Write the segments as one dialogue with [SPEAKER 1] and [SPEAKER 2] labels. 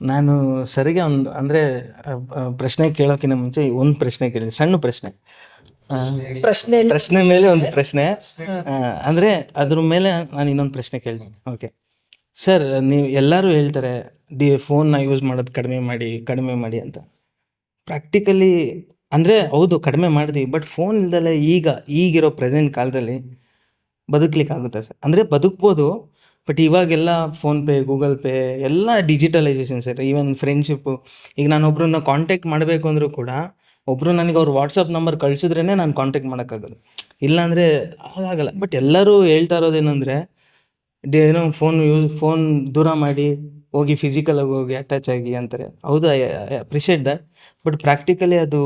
[SPEAKER 1] ನಾನು ಸರಿಗೆ ಒಂದು ಅಂದರೆ ಪ್ರಶ್ನೆ ಕೇಳೋಕ್ಕಿಂತ ಮುಂಚೆ ಒಂದು ಪ್ರಶ್ನೆ ಕೇಳಿ ಸಣ್ಣ ಪ್ರಶ್ನೆ.
[SPEAKER 2] ಪ್ರಶ್ನೆ
[SPEAKER 1] ಪ್ರಶ್ನೆ ಮೇಲೆ ಒಂದು ಪ್ರಶ್ನೆ. ಅಂದ್ರೆ ಅದ್ರ ಮೇಲೆ ನಾನು ಇನ್ನೊಂದು ಪ್ರಶ್ನೆ ಕೇಳ್ತೀನಿ. ಓಕೆ ಸರ್ ನೀವು ಎಲ್ಲರೂ ಹೇಳ್ತಾರೆ ಡಿ ಫೋನ್ನ ಯೂಸ್ ಮಾಡೋದು ಕಡಿಮೆ ಮಾಡಿ ಕಡಿಮೆ ಮಾಡಿ ಅಂತ. ಪ್ರಾಕ್ಟಿಕಲಿ ಅಂದರೆ ಹೌದು ಕಡಿಮೆ ಮಾಡಿದ್ವಿ ಬಟ್ ಫೋನ್ ಇಲ್ದಲೇ ಈಗ ಈಗಿರೋ ಪ್ರೆಸೆಂಟ್ ಕಾಲದಲ್ಲಿ ಬದುಕ್ಲಿಕ್ಕೆ ಆಗುತ್ತೆ ಸರ್ ಅಂದರೆ ಬದುಕ್ಬೋದು ಬಟ್ ಇವಾಗೆಲ್ಲ ಫೋನ್ಪೇ ಗೂಗಲ್ ಪೇ ಎಲ್ಲ ಡಿಜಿಟಲೈಸೇಷನ್ ಸರ್. ಈವನ್ ಫ್ರೆಂಡ್ಶಿಪ್ಪು ಈಗ ನಾನು ಒಬ್ರನ್ನ ಕಾಂಟ್ಯಾಕ್ಟ್ ಮಾಡಬೇಕು ಅಂದರೂ ಕೂಡ ಒಬ್ಬರು ನನಗೆ ಅವ್ರ ವಾಟ್ಸಪ್ ನಂಬರ್ ಕಳಿಸಿದ್ರೇ ನಾನು ಕಾಂಟ್ಯಾಕ್ಟ್ ಮಾಡೋಕ್ಕಾಗೋದು ಇಲ್ಲಾಂದರೆ ಹಾಗಾಗಲ್ಲ ಬಟ್ ಎಲ್ಲರೂ ಹೇಳ್ತಾ ಇರೋದೇನೆಂದರೆ ಡೇ ಏನೋ ಫೋನ್ ಯೂಸ್ ಫೋನ್ ದೂರ ಮಾಡಿ ಹೋಗಿ ಫಿಸಿಕಲಾಗಿ ಹೋಗಿ ಅಟ್ಯಾಚ್ ಆಗಿ ಅಂತಾರೆ. ಹೌದು I appreciate that but practically ಅದು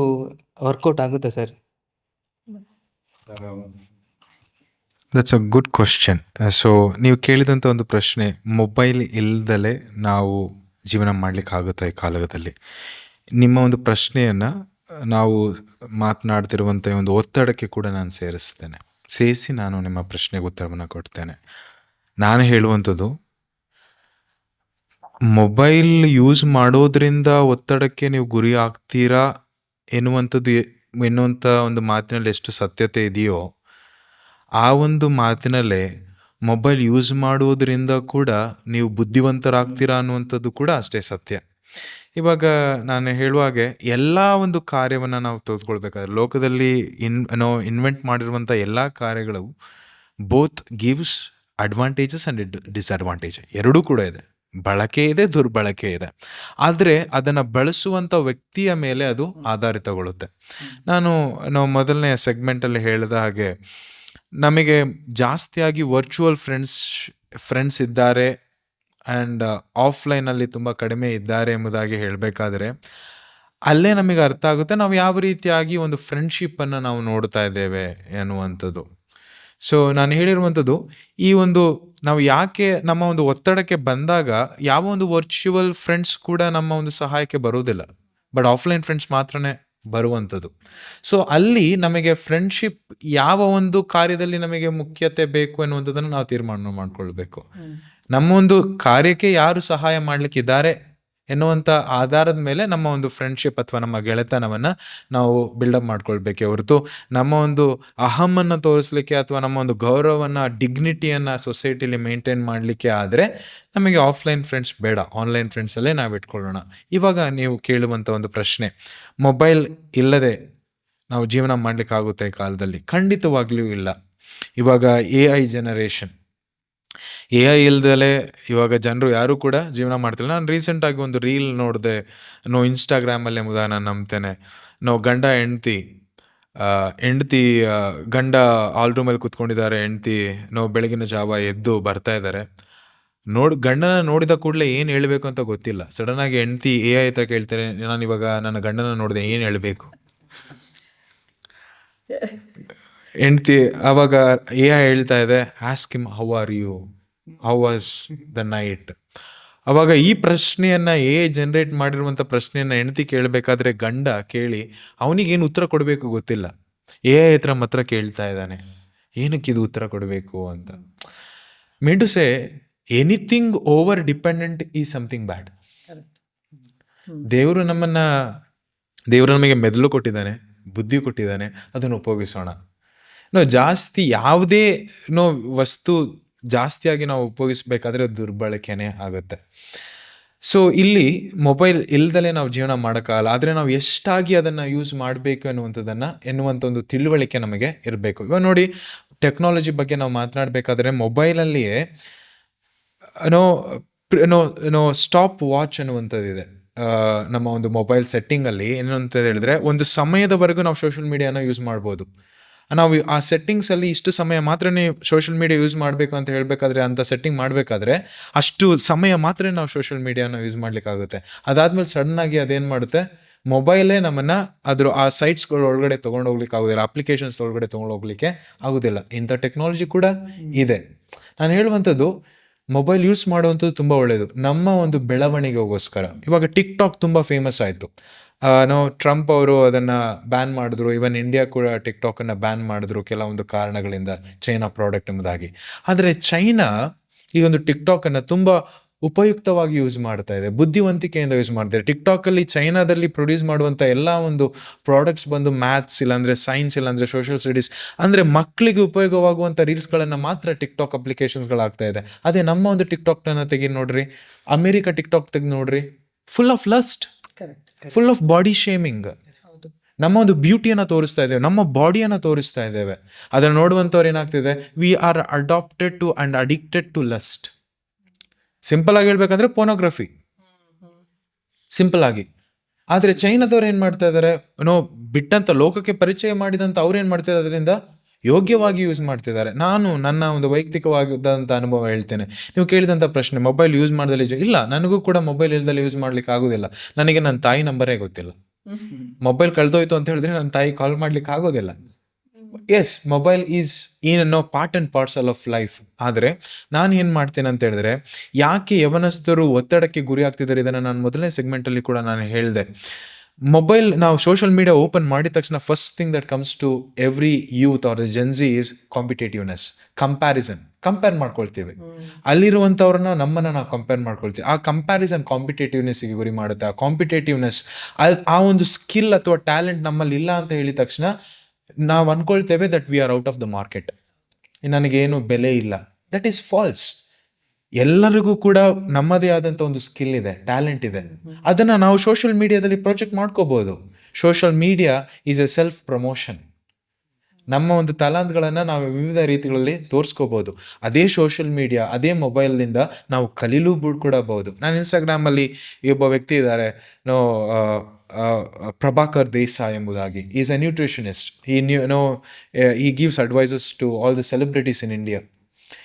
[SPEAKER 1] ವರ್ಕೌಟ್ ಆಗುತ್ತೆ sir.
[SPEAKER 3] That's a good question so ನೀವು ಕೇಳಿದಂಥ ಒಂದು ಪ್ರಶ್ನೆ ಮೊಬೈಲ್ ಇಲ್ಲದಲೇ ನಾವು ಜೀವನ ಮಾಡಲಿಕ್ಕೆ ಆಗುತ್ತಾ ಈ ಕಾಲದಲ್ಲಿ ನಿಮ್ಮ ಒಂದು ಪ್ರಶ್ನೆಯನ್ನು, ನಾವು ಮಾತನಾಡ್ತಿರುವಂಥ ಒಂದು ಒತ್ತಡಕ್ಕೆ ಕೂಡ ನಾನು ಸೇರಿಸ್ತೇನೆ. ಸೇರಿಸಿ ನಾನು ನಿಮ್ಮ ಪ್ರಶ್ನೆಗೆ ಉತ್ತರವನ್ನು ಕೊಡ್ತೇನೆ. ನಾನು ಹೇಳುವಂಥದ್ದು ಮೊಬೈಲ್ ಯೂಸ್ ಮಾಡೋದ್ರಿಂದ ಒತ್ತಡಕ್ಕೆ ನೀವು ಗುರಿ ಆಗ್ತೀರಾ ಎನ್ನುವಂಥದ್ದು ಎನ್ನುವಂಥ ಒಂದು ಮಾತಿನಲ್ಲಿ ಎಷ್ಟು ಸತ್ಯತೆ ಇದೆಯೋ ಆ ಒಂದು ಮಾತಿನಲ್ಲೇ ಮೊಬೈಲ್ ಯೂಸ್ ಮಾಡುವುದರಿಂದ ಕೂಡ ನೀವು ಬುದ್ಧಿವಂತರಾಗ್ತೀರಾ ಅನ್ನುವಂಥದ್ದು ಕೂಡ ಅಷ್ಟೇ ಸತ್ಯ. ಇವಾಗ ನಾನು ಹೇಳುವಾಗೆ ಎಲ್ಲ ಒಂದು ಕಾರ್ಯವನ್ನು ನಾವು ತೆಗೆದುಕೊಳ್ಬೇಕಾದ್ರೆ ಲೋಕದಲ್ಲಿ ಇನ್ ನಾವು ಇನ್ವೆಂಟ್ ಮಾಡಿರುವಂಥ ಎಲ್ಲ ಕಾರ್ಯಗಳು both gives advantages and disadvantage ಎರಡೂ ಕೂಡ ಇದೆ. ಬಳಕೆ ಇದೆ, ದುರ್ಬಳಕೆ ಇದೆ. ಆದರೆ ಅದನ್ನು ಬಳಸುವಂಥ ವ್ಯಕ್ತಿಯ ಮೇಲೆ ಅದು ಆಧಾರಿತಗೊಳ್ಳುತ್ತೆ. ನಾನು, ನಾವು ಮೊದಲನೇ ಸೆಗ್ಮೆಂಟಲ್ಲಿ ಹೇಳಿದ ಹಾಗೆ ನಮಗೆ ಜಾಸ್ತಿಯಾಗಿ ವರ್ಚುವಲ್ ಫ್ರೆಂಡ್ಸ್ ಫ್ರೆಂಡ್ಸ್ ಇದ್ದಾರೆ ಆ್ಯಂಡ್ ಆಫ್ಲೈನಲ್ಲಿ ತುಂಬ ಕಡಿಮೆ ಇದ್ದಾರೆ ಎಂಬುದಾಗಿ ಹೇಳಬೇಕಾದ್ರೆ, ಅಲ್ಲೇ ನಮಗೆ ಅರ್ಥ ಆಗುತ್ತೆ ನಾವು ಯಾವ ರೀತಿಯಾಗಿ ಒಂದು ಫ್ರೆಂಡ್ಶಿಪ್ಪನ್ನು ನಾವು ನೋಡ್ತಾ ಇದ್ದೇವೆ ಎನ್ನುವಂಥದ್ದು. ಸೊ ನಾನು ಹೇಳಿರುವಂಥದ್ದು, ಈ ಒಂದು ನಾವು ಯಾಕೆ ನಮ್ಮ ಒಂದು ಒತ್ತಡಕ್ಕೆ ಬಂದಾಗ ಯಾವ ಒಂದು ವರ್ಚುವಲ್ ಫ್ರೆಂಡ್ಸ್ ಕೂಡ ನಮ್ಮ ಒಂದು ಸಹಾಯಕ್ಕೆ ಬರುವುದಿಲ್ಲ. ಬಟ್ ಆಫ್ಲೈನ್ ಫ್ರೆಂಡ್ಸ್ ಮಾತ್ರನೇ ಬರುವಂಥದ್ದು. ಸೊ ಅಲ್ಲಿ ನಮಗೆ ಫ್ರೆಂಡ್ಶಿಪ್ ಯಾವ ಒಂದು ಕಾರ್ಯದಲ್ಲಿ ನಮಗೆ ಮುಖ್ಯತೆ ಬೇಕು ಎನ್ನುವಂಥದ್ದನ್ನು ನಾವು ತೀರ್ಮಾನ ಮಾಡ್ಕೊಳ್ಬೇಕು. ನಮ್ಮ ಒಂದು ಕಾರ್ಯಕ್ಕೆ ಯಾರು ಸಹಾಯ ಮಾಡ್ಲಿಕ್ಕಿದ್ದಾರೆ? ಎನ್ನುವಂಥ ಆಧಾರದ ಮೇಲೆ ನಮ್ಮ ಒಂದು ಫ್ರೆಂಡ್ಶಿಪ್ ಅಥವಾ ನಮ್ಮ ಗೆಳೆತನವನ್ನು ನಾವು ಬಿಲ್ಡಪ್ ಮಾಡ್ಕೊಳ್ಬೇಕೆ ಹೊರತು ನಮ್ಮ ಒಂದು ಅಹಮನ್ನು ತೋರಿಸ್ಲಿಕ್ಕೆ ಅಥವಾ ನಮ್ಮ ಒಂದು ಗೌರವವನ್ನು ಡಿಗ್ನಿಟಿಯನ್ನು ಸೊಸೈಟಿಲಿ ಮೇಂಟೈನ್ ಮಾಡಲಿಕ್ಕೆ ಆದರೆ ನಮಗೆ ಆಫ್ಲೈನ್ ಫ್ರೆಂಡ್ಸ್ ಬೇಡ. ಆನ್ಲೈನ್ ಫ್ರೆಂಡ್ಸಲ್ಲೇ ನಾವು ಇಟ್ಕೊಳ್ಳೋಣ. ಇವಾಗ ನೀವು ಕೇಳುವಂಥ ಒಂದು ಪ್ರಶ್ನೆ ಮೊಬೈಲ್ ಇಲ್ಲದೆ ನಾವು ಜೀವನ ಮಾಡಲಿಕ್ಕಾಗುತ್ತೆ ಈ ಕಾಲದಲ್ಲಿ? ಖಂಡಿತವಾಗ್ಲೂ ಇಲ್ಲ. ಇವಾಗ A I generation A I ಇಲ್ದಲೆ ಇವಾಗ ಜನರು ಯಾರೂ ಕೂಡ ಜೀವನ ಮಾಡ್ತಿಲ್ಲ. ನಾನು ರೀಸೆಂಟಾಗಿ ಒಂದು ರೀಲ್ ನೋಡಿದೆ. ನೋ ಇನ್ಸ್ಟಾಗ್ರಾಮಲ್ಲಿ ಎಂಬುದಾಗಿ ನಾನು ನಂಬ್ತೇನೆ. ನಾವು ಗಂಡ, ಹೆಂಡ್ತಿ ಹೆಂಡ್ತಿ ಗಂಡ ಆಲ್ ರೂಮಲ್ಲಿ ಕುತ್ಕೊಂಡಿದ್ದಾರೆ, ಹೆಂಡ್ತಿ ನಾವು ಬೆಳಗಿನ ಜಾವ ಎದ್ದು ಬರ್ತಾ ಇದ್ದಾರೆ. ನೋಡ್, ಗಂಡನ ನೋಡಿದ ಕೂಡಲೇ ಏನು ಹೇಳಬೇಕು ಅಂತ ಗೊತ್ತಿಲ್ಲ. ಸಡನ್ ಆಗಿ ಹೆಂಡ್ತಿ ಎ ಐ ಹತ್ರ ಕೇಳ್ತಾರೆ, ನಾನು ಇವಾಗ ನನ್ನ ಗಂಡನ ನೋಡಿದೆ ಏನು ಹೇಳಬೇಕು? ಹೆಂಡ್ತಿ ಅವಾಗ ಎ ಐ ಹೇಳ್ತಾ ಇದೆ ask him how are you how was the night ಅವಾಗ ಈ ಪ್ರಶ್ನೆಯನ್ನ ಎ ಜನರೇಟ್ ಮಾಡಿರುವಂಥ ಪ್ರಶ್ನೆಯನ್ನ ಹೆಂಡ್ತಿ ಕೇಳಬೇಕಾದ್ರೆ ಗಂಡ ಕೇಳಿ ಅವನಿಗೇನು ಉತ್ತರ ಕೊಡಬೇಕು ಗೊತ್ತಿಲ್ಲ? ಎ ಐ ಹತ್ರ ಮಾತ್ರ ಕೇಳ್ತಾ ಇದ್ದಾನೆ ಏನಕ್ಕೆ ಇದು ಉತ್ತರ ಕೊಡಬೇಕು ಅಂತ? ಮೆಂಡುಸೆ to say anything over dependent ಈ ಸಮಥಿಂಗ್ ಬ್ಯಾಡ್ ದೇವರು ನಮ್ಮನ್ನ ದೇವರು ನಮಗೆ ಮೆದುಳು ಕೊಟ್ಟಿದ್ದಾನೆ ಬುದ್ಧಿ ಕೊಟ್ಟಿದ್ದಾನೆ ಅದನ್ನು ಉಪಯೋಗಿಸೋಣ. ನೋ, ಜಾಸ್ತಿ ಯಾವುದೇ ನೋ, ವಸ್ತು ಜಾಸ್ತಿಯಾಗಿ ನಾವು ಉಪಯೋಗಿಸ್ಬೇಕಾದ್ರೆ ದುರ್ಬಳಕೆನೇ ಆಗುತ್ತೆ. ಸೊ ಇಲ್ಲಿ ಮೊಬೈಲ್ ಇಲ್ದಲೇ ನಾವು ಜೀವನ ಮಾಡೋಕ್ಕಾಗಲ್ಲ, ಆದರೆ ನಾವು ಎಷ್ಟಾಗಿ ಅದನ್ನು ಯೂಸ್ ಮಾಡಬೇಕು ಅನ್ನುವಂಥದ್ದನ್ನು ಎನ್ನುವಂಥ ಒಂದು ತಿಳುವಳಿಕೆ ನಮಗೆ ಇರಬೇಕು. ಇವಾಗ ನೋಡಿ ಟೆಕ್ನಾಲಜಿ ಬಗ್ಗೆ ನಾವು ಮಾತನಾಡಬೇಕಾದ್ರೆ ಮೊಬೈಲಲ್ಲಿಯೇ, no no no stop watch ಅನ್ನುವಂಥದ್ದಿದೆ ನಮ್ಮ ಒಂದು ಮೊಬೈಲ್ ಸೆಟ್ಟಿಂಗಲ್ಲಿ ಏನು ಅಂತ ಹೇಳಿದ್ರೆ, ಒಂದು ಸಮಯದವರೆಗೂ ನಾವು ಸೋಷಿಯಲ್ ಮೀಡಿಯಾನ ಯೂಸ್ ಮಾಡ್ಬೋದು. ನಾವು ಆ ಸೆಟ್ಟಿಂಗ್ಸಲ್ಲಿ ಇಷ್ಟು ಸಮಯ ಮಾತ್ರ ಸೋಷಿಯಲ್ ಮೀಡಿಯಾ ಯೂಸ್ ಮಾಡಬೇಕು ಅಂತ ಹೇಳಬೇಕಾದ್ರೆ ಅಂತ ಸೆಟ್ಟಿಂಗ್ ಮಾಡಬೇಕಾದ್ರೆ ಅಷ್ಟು ಸಮಯ ಮಾತ್ರ ನಾವು ಸೋಷಿಯಲ್ ಮೀಡಿಯಾನ ಯೂಸ್ ಮಾಡಲಿಕ್ಕಾಗುತ್ತೆ. ಅದಾದ್ಮೇಲೆ ಸಡನ್ನಾಗಿ ಅದೇನು ಮಾಡುತ್ತೆ? ಮೊಬೈಲೇ ನಮ್ಮನ್ನ ಅದ್ರ ಆ ಸೈಟ್ಸ್ಗಳ ಒಳಗಡೆ ತೊಗೊಂಡು ಹೋಗ್ಲಿಕ್ಕೆ ಆಗೋದಿಲ್ಲ ಅಪ್ಲಿಕೇಶನ್ಸ್ ಒಳಗಡೆ ತೊಗೊಂಡು ಹೋಗ್ಲಿಕ್ಕೆ ಆಗೋದಿಲ್ಲ. ಇಂಥ ಟೆಕ್ನಾಲಜಿ ಕೂಡ ಇದೆ. ನಾನು ಹೇಳುವಂಥದ್ದು ಮೊಬೈಲ್ ಯೂಸ್ ಮಾಡುವಂಥದ್ದು ತುಂಬ ಒಳ್ಳೆಯದು ನಮ್ಮ ಒಂದು ಬೆಳವಣಿಗೆಗೋಸ್ಕರ. ಇವಾಗ ಟಿಕ್ ಟಾಕ್ ತುಂಬ ಫೇಮಸ್ ಆಯಿತು. ನಾವು ಟ್ರಂಪ್ ಅವರು ಅದನ್ನು ಬ್ಯಾನ್ ಮಾಡಿದ್ರು. ಇವನ್ ಇಂಡಿಯಾ ಕೂಡ ಟಿಕ್ ಟಾಕನ್ನು ಬ್ಯಾನ್ ಮಾಡಿದ್ರು ಕೆಲವೊಂದು ಕಾರಣಗಳಿಂದ ಚೈನಾ ಪ್ರಾಡಕ್ಟ್ ಎಂಬುದಾಗಿ ಆದರೆ ಚೈನಾ ಈ ಒಂದು ಟಿಕ್ ಟಾಕನ್ನು ತುಂಬ ಉಪಯುಕ್ತವಾಗಿ ಯೂಸ್ ಮಾಡ್ತಾ ಇದೆ ಬುದ್ಧಿವಂತಿಕೆಯಿಂದ ಯೂಸ್ ಮಾಡ್ತಾರೆ ಟಿಕ್ ಅಲ್ಲಿ ಚೈನಾದಲ್ಲಿ ಪ್ರೊಡ್ಯೂಸ್ ಮಾಡುವಂಥ ಎಲ್ಲ ಒಂದು ಪ್ರಾಡಕ್ಟ್ಸ್ ಬಂದು ಮ್ಯಾಥ್ಸ್ ಇಲ್ಲಾಂದರೆ ಸೈನ್ಸ್ ಇಲ್ಲಾಂದರೆ ಸೋಷಿಯಲ್ ಸ್ಟಡೀಸ್ ಅಂದರೆ ಮಕ್ಕಳಿಗೆ ಉಪಯೋಗವಾಗುವಂಥ ರೀಲ್ಸ್ಗಳನ್ನು ಮಾತ್ರ ಟಿಕ್ಟಾಕ್ ಅಪ್ಲಿಕೇಶನ್ಸ್ಗಳಾಗ್ತಾ ಇದೆ. ಅದೇ ನಮ್ಮ ಒಂದು ಟಿಕ್ಟಾಕ್ನ ತೆಗಿ ನೋಡ್ರಿ ಅಮೆರಿಕ ಟಿಕ್ಟಾಕ್ ತೆಗೆದು ನೋಡ್ರಿ full of lust full of body shaming ನಮ್ಮ ಒಂದು ಬ್ಯೂಟಿಯನ್ನು ತೋರಿಸ್ತಾ ಇದ್ದೇವೆ ನಮ್ಮ ಬಾಡಿಯನ್ನು ತೋರಿಸ್ತಾ ಇದ್ದೇವೆ. ಅದನ್ನು ನೋಡುವಂಥವ್ರು ಏನಾಗ್ತಿದೆ we are adapted to and addicted to lust simple ಆಗಿ ಹೇಳ್ಬೇಕಂದ್ರೆ ಪೋನೋಗ್ರಫಿ ಸಿಂಪಲ್ ಆಗಿ. ಆದರೆ ಚೈನಾದವ್ರು ಏನು ಮಾಡ್ತಾ ಇದ್ದಾರೆ ನೋ ಬಿಟ್ಟಂತ ಲೋಕಕ್ಕೆ ಪರಿಚಯ ಮಾಡಿದಂತ ಅವ್ರು ಏನು ಮಾಡ್ತಿದ್ದಾರೆ ಅದರಿಂದ ಯೋಗ್ಯವಾಗಿ ಯೂಸ್ ಮಾಡ್ತಿದ್ದಾರೆ ನಾನು ನನ್ನ ಒಂದು ವೈಯಕ್ತಿಕವಾಗಿದ್ದಂಥ ಅನುಭವ ಹೇಳ್ತೇನೆ. ನೀವು ಕೇಳಿದಂಥ ಪ್ರಶ್ನೆ ಮೊಬೈಲ್ ಯೂಸ್ ಮಾಡ್ದಲ್ಲಿ ಇಲ್ಲ ನನಗೂ ಕೂಡ ಮೊಬೈಲ್ ಇಲ್ಲದಲ್ಲಿ ಯೂಸ್ ಮಾಡ್ಲಿಕ್ಕೆ ಆಗೋದಿಲ್ಲ. ನನಗೆ ನನ್ನ ತಾಯಿ ನಂಬರೇ ಗೊತ್ತಿಲ್ಲ. ಮೊಬೈಲ್ ಕಳೆದೋಯ್ತು ಅಂತ ಹೇಳಿದ್ರೆ ನನ್ನ ತಾಯಿ ಕಾಲ್ ಮಾಡ್ಲಿಕ್ಕೆ ಆಗೋದಿಲ್ಲ. Yes mobile is in no part and parcel of life ಆದರೆ ನಾನು ಏನು ಮಾಡ್ತೇನೆ ಅಂತ ಹೇಳಿದ್ರೆ ಯಾಕೆ ಯವನಸ್ಥರು ಒತ್ತಡಕ್ಕೆ ಗುರಿ ಆಗ್ತಿದ್ದಾರೆ ಇದನ್ನು ನಾನು ಮೊದಲನೇ ಸೆಗ್ಮೆಂಟಲ್ಲಿ ಕೂಡ ನಾನು ಹೇಳಿದೆ. ಮೊಬೈಲ್ ನಾವು ಸೋಷಿಯಲ್ ಮೀಡಿಯಾ ಓಪನ್ ಮಾಡಿದ ತಕ್ಷಣ first thing that comes to every youth or Gen Z is competitiveness comparison compare ಮಾಡ್ಕೊಳ್ತೀವಿ. ಅಲ್ಲಿರುವಂಥವ್ರನ್ನ ನಮ್ಮನ್ನ ನಾವು ಕಂಪೇರ್ ಮಾಡ್ಕೊಳ್ತೀವಿ. ಆ ಕಂಪ್ಯಾರಿಸನ್ ಕಾಂಪಿಟೇಟಿವ್ನೆಸ್ಗೆ ಗುರಿ ಮಾಡುತ್ತೆ. ಆ ಕಾಂಪಿಟೇಟಿವ್ನೆಸ್ ಆ ಒಂದು ಸ್ಕಿಲ್ ಅಥವಾ ಟ್ಯಾಲೆಂಟ್ ನಮ್ಮಲ್ಲಿ ಇಲ್ಲ ಅಂತ ಹೇಳಿದ ತಕ್ಷಣ ನಾವು ಅಂದ್ಕೊಳ್ತೇವೆ that we are out of the market ನನಗೇನು ಬೆಲೆ ಇಲ್ಲ. ದಟ್ ಈಸ್ ಫಾಲ್ಸ್ ಎಲ್ಲರಿಗೂ ಕೂಡ ನಮ್ಮದೇ ಆದಂಥ ಒಂದು ಸ್ಕಿಲ್ ಇದೆ ಟ್ಯಾಲೆಂಟ್ ಇದೆ. ಅದನ್ನು ನಾವು ಸೋಷಿಯಲ್ ಮೀಡಿಯಾದಲ್ಲಿ ಪ್ರೊಜೆಕ್ಟ್ ಮಾಡ್ಕೋಬೋದು. Social media is a self promotion ನಮ್ಮ ಒಂದು ತಲಾಂತ್ಗಳನ್ನು ನಾವು ವಿವಿಧ ರೀತಿಗಳಲ್ಲಿ ತೋರಿಸ್ಕೋಬೋದು. ಅದೇ ಸೋಷಿಯಲ್ ಮೀಡಿಯಾ ಅದೇ ಮೊಬೈಲ್ನಿಂದ ನಾವು ಕಲೀಲೂ ಬಿಡ್ಕೊಡಬಹುದು ನಾನು ಇನ್ಸ್ಟಾಗ್ರಾಮಲ್ಲಿ ಒಬ್ಬ ವ್ಯಕ್ತಿ ಇದ್ದಾರೆ ನೋ ಪ್ರಭಾಕರ್ ದೇಸಾಯಿ ಎಂಬುದಾಗಿ. Is a nutritionist he no he gives advices to all the celebrities in India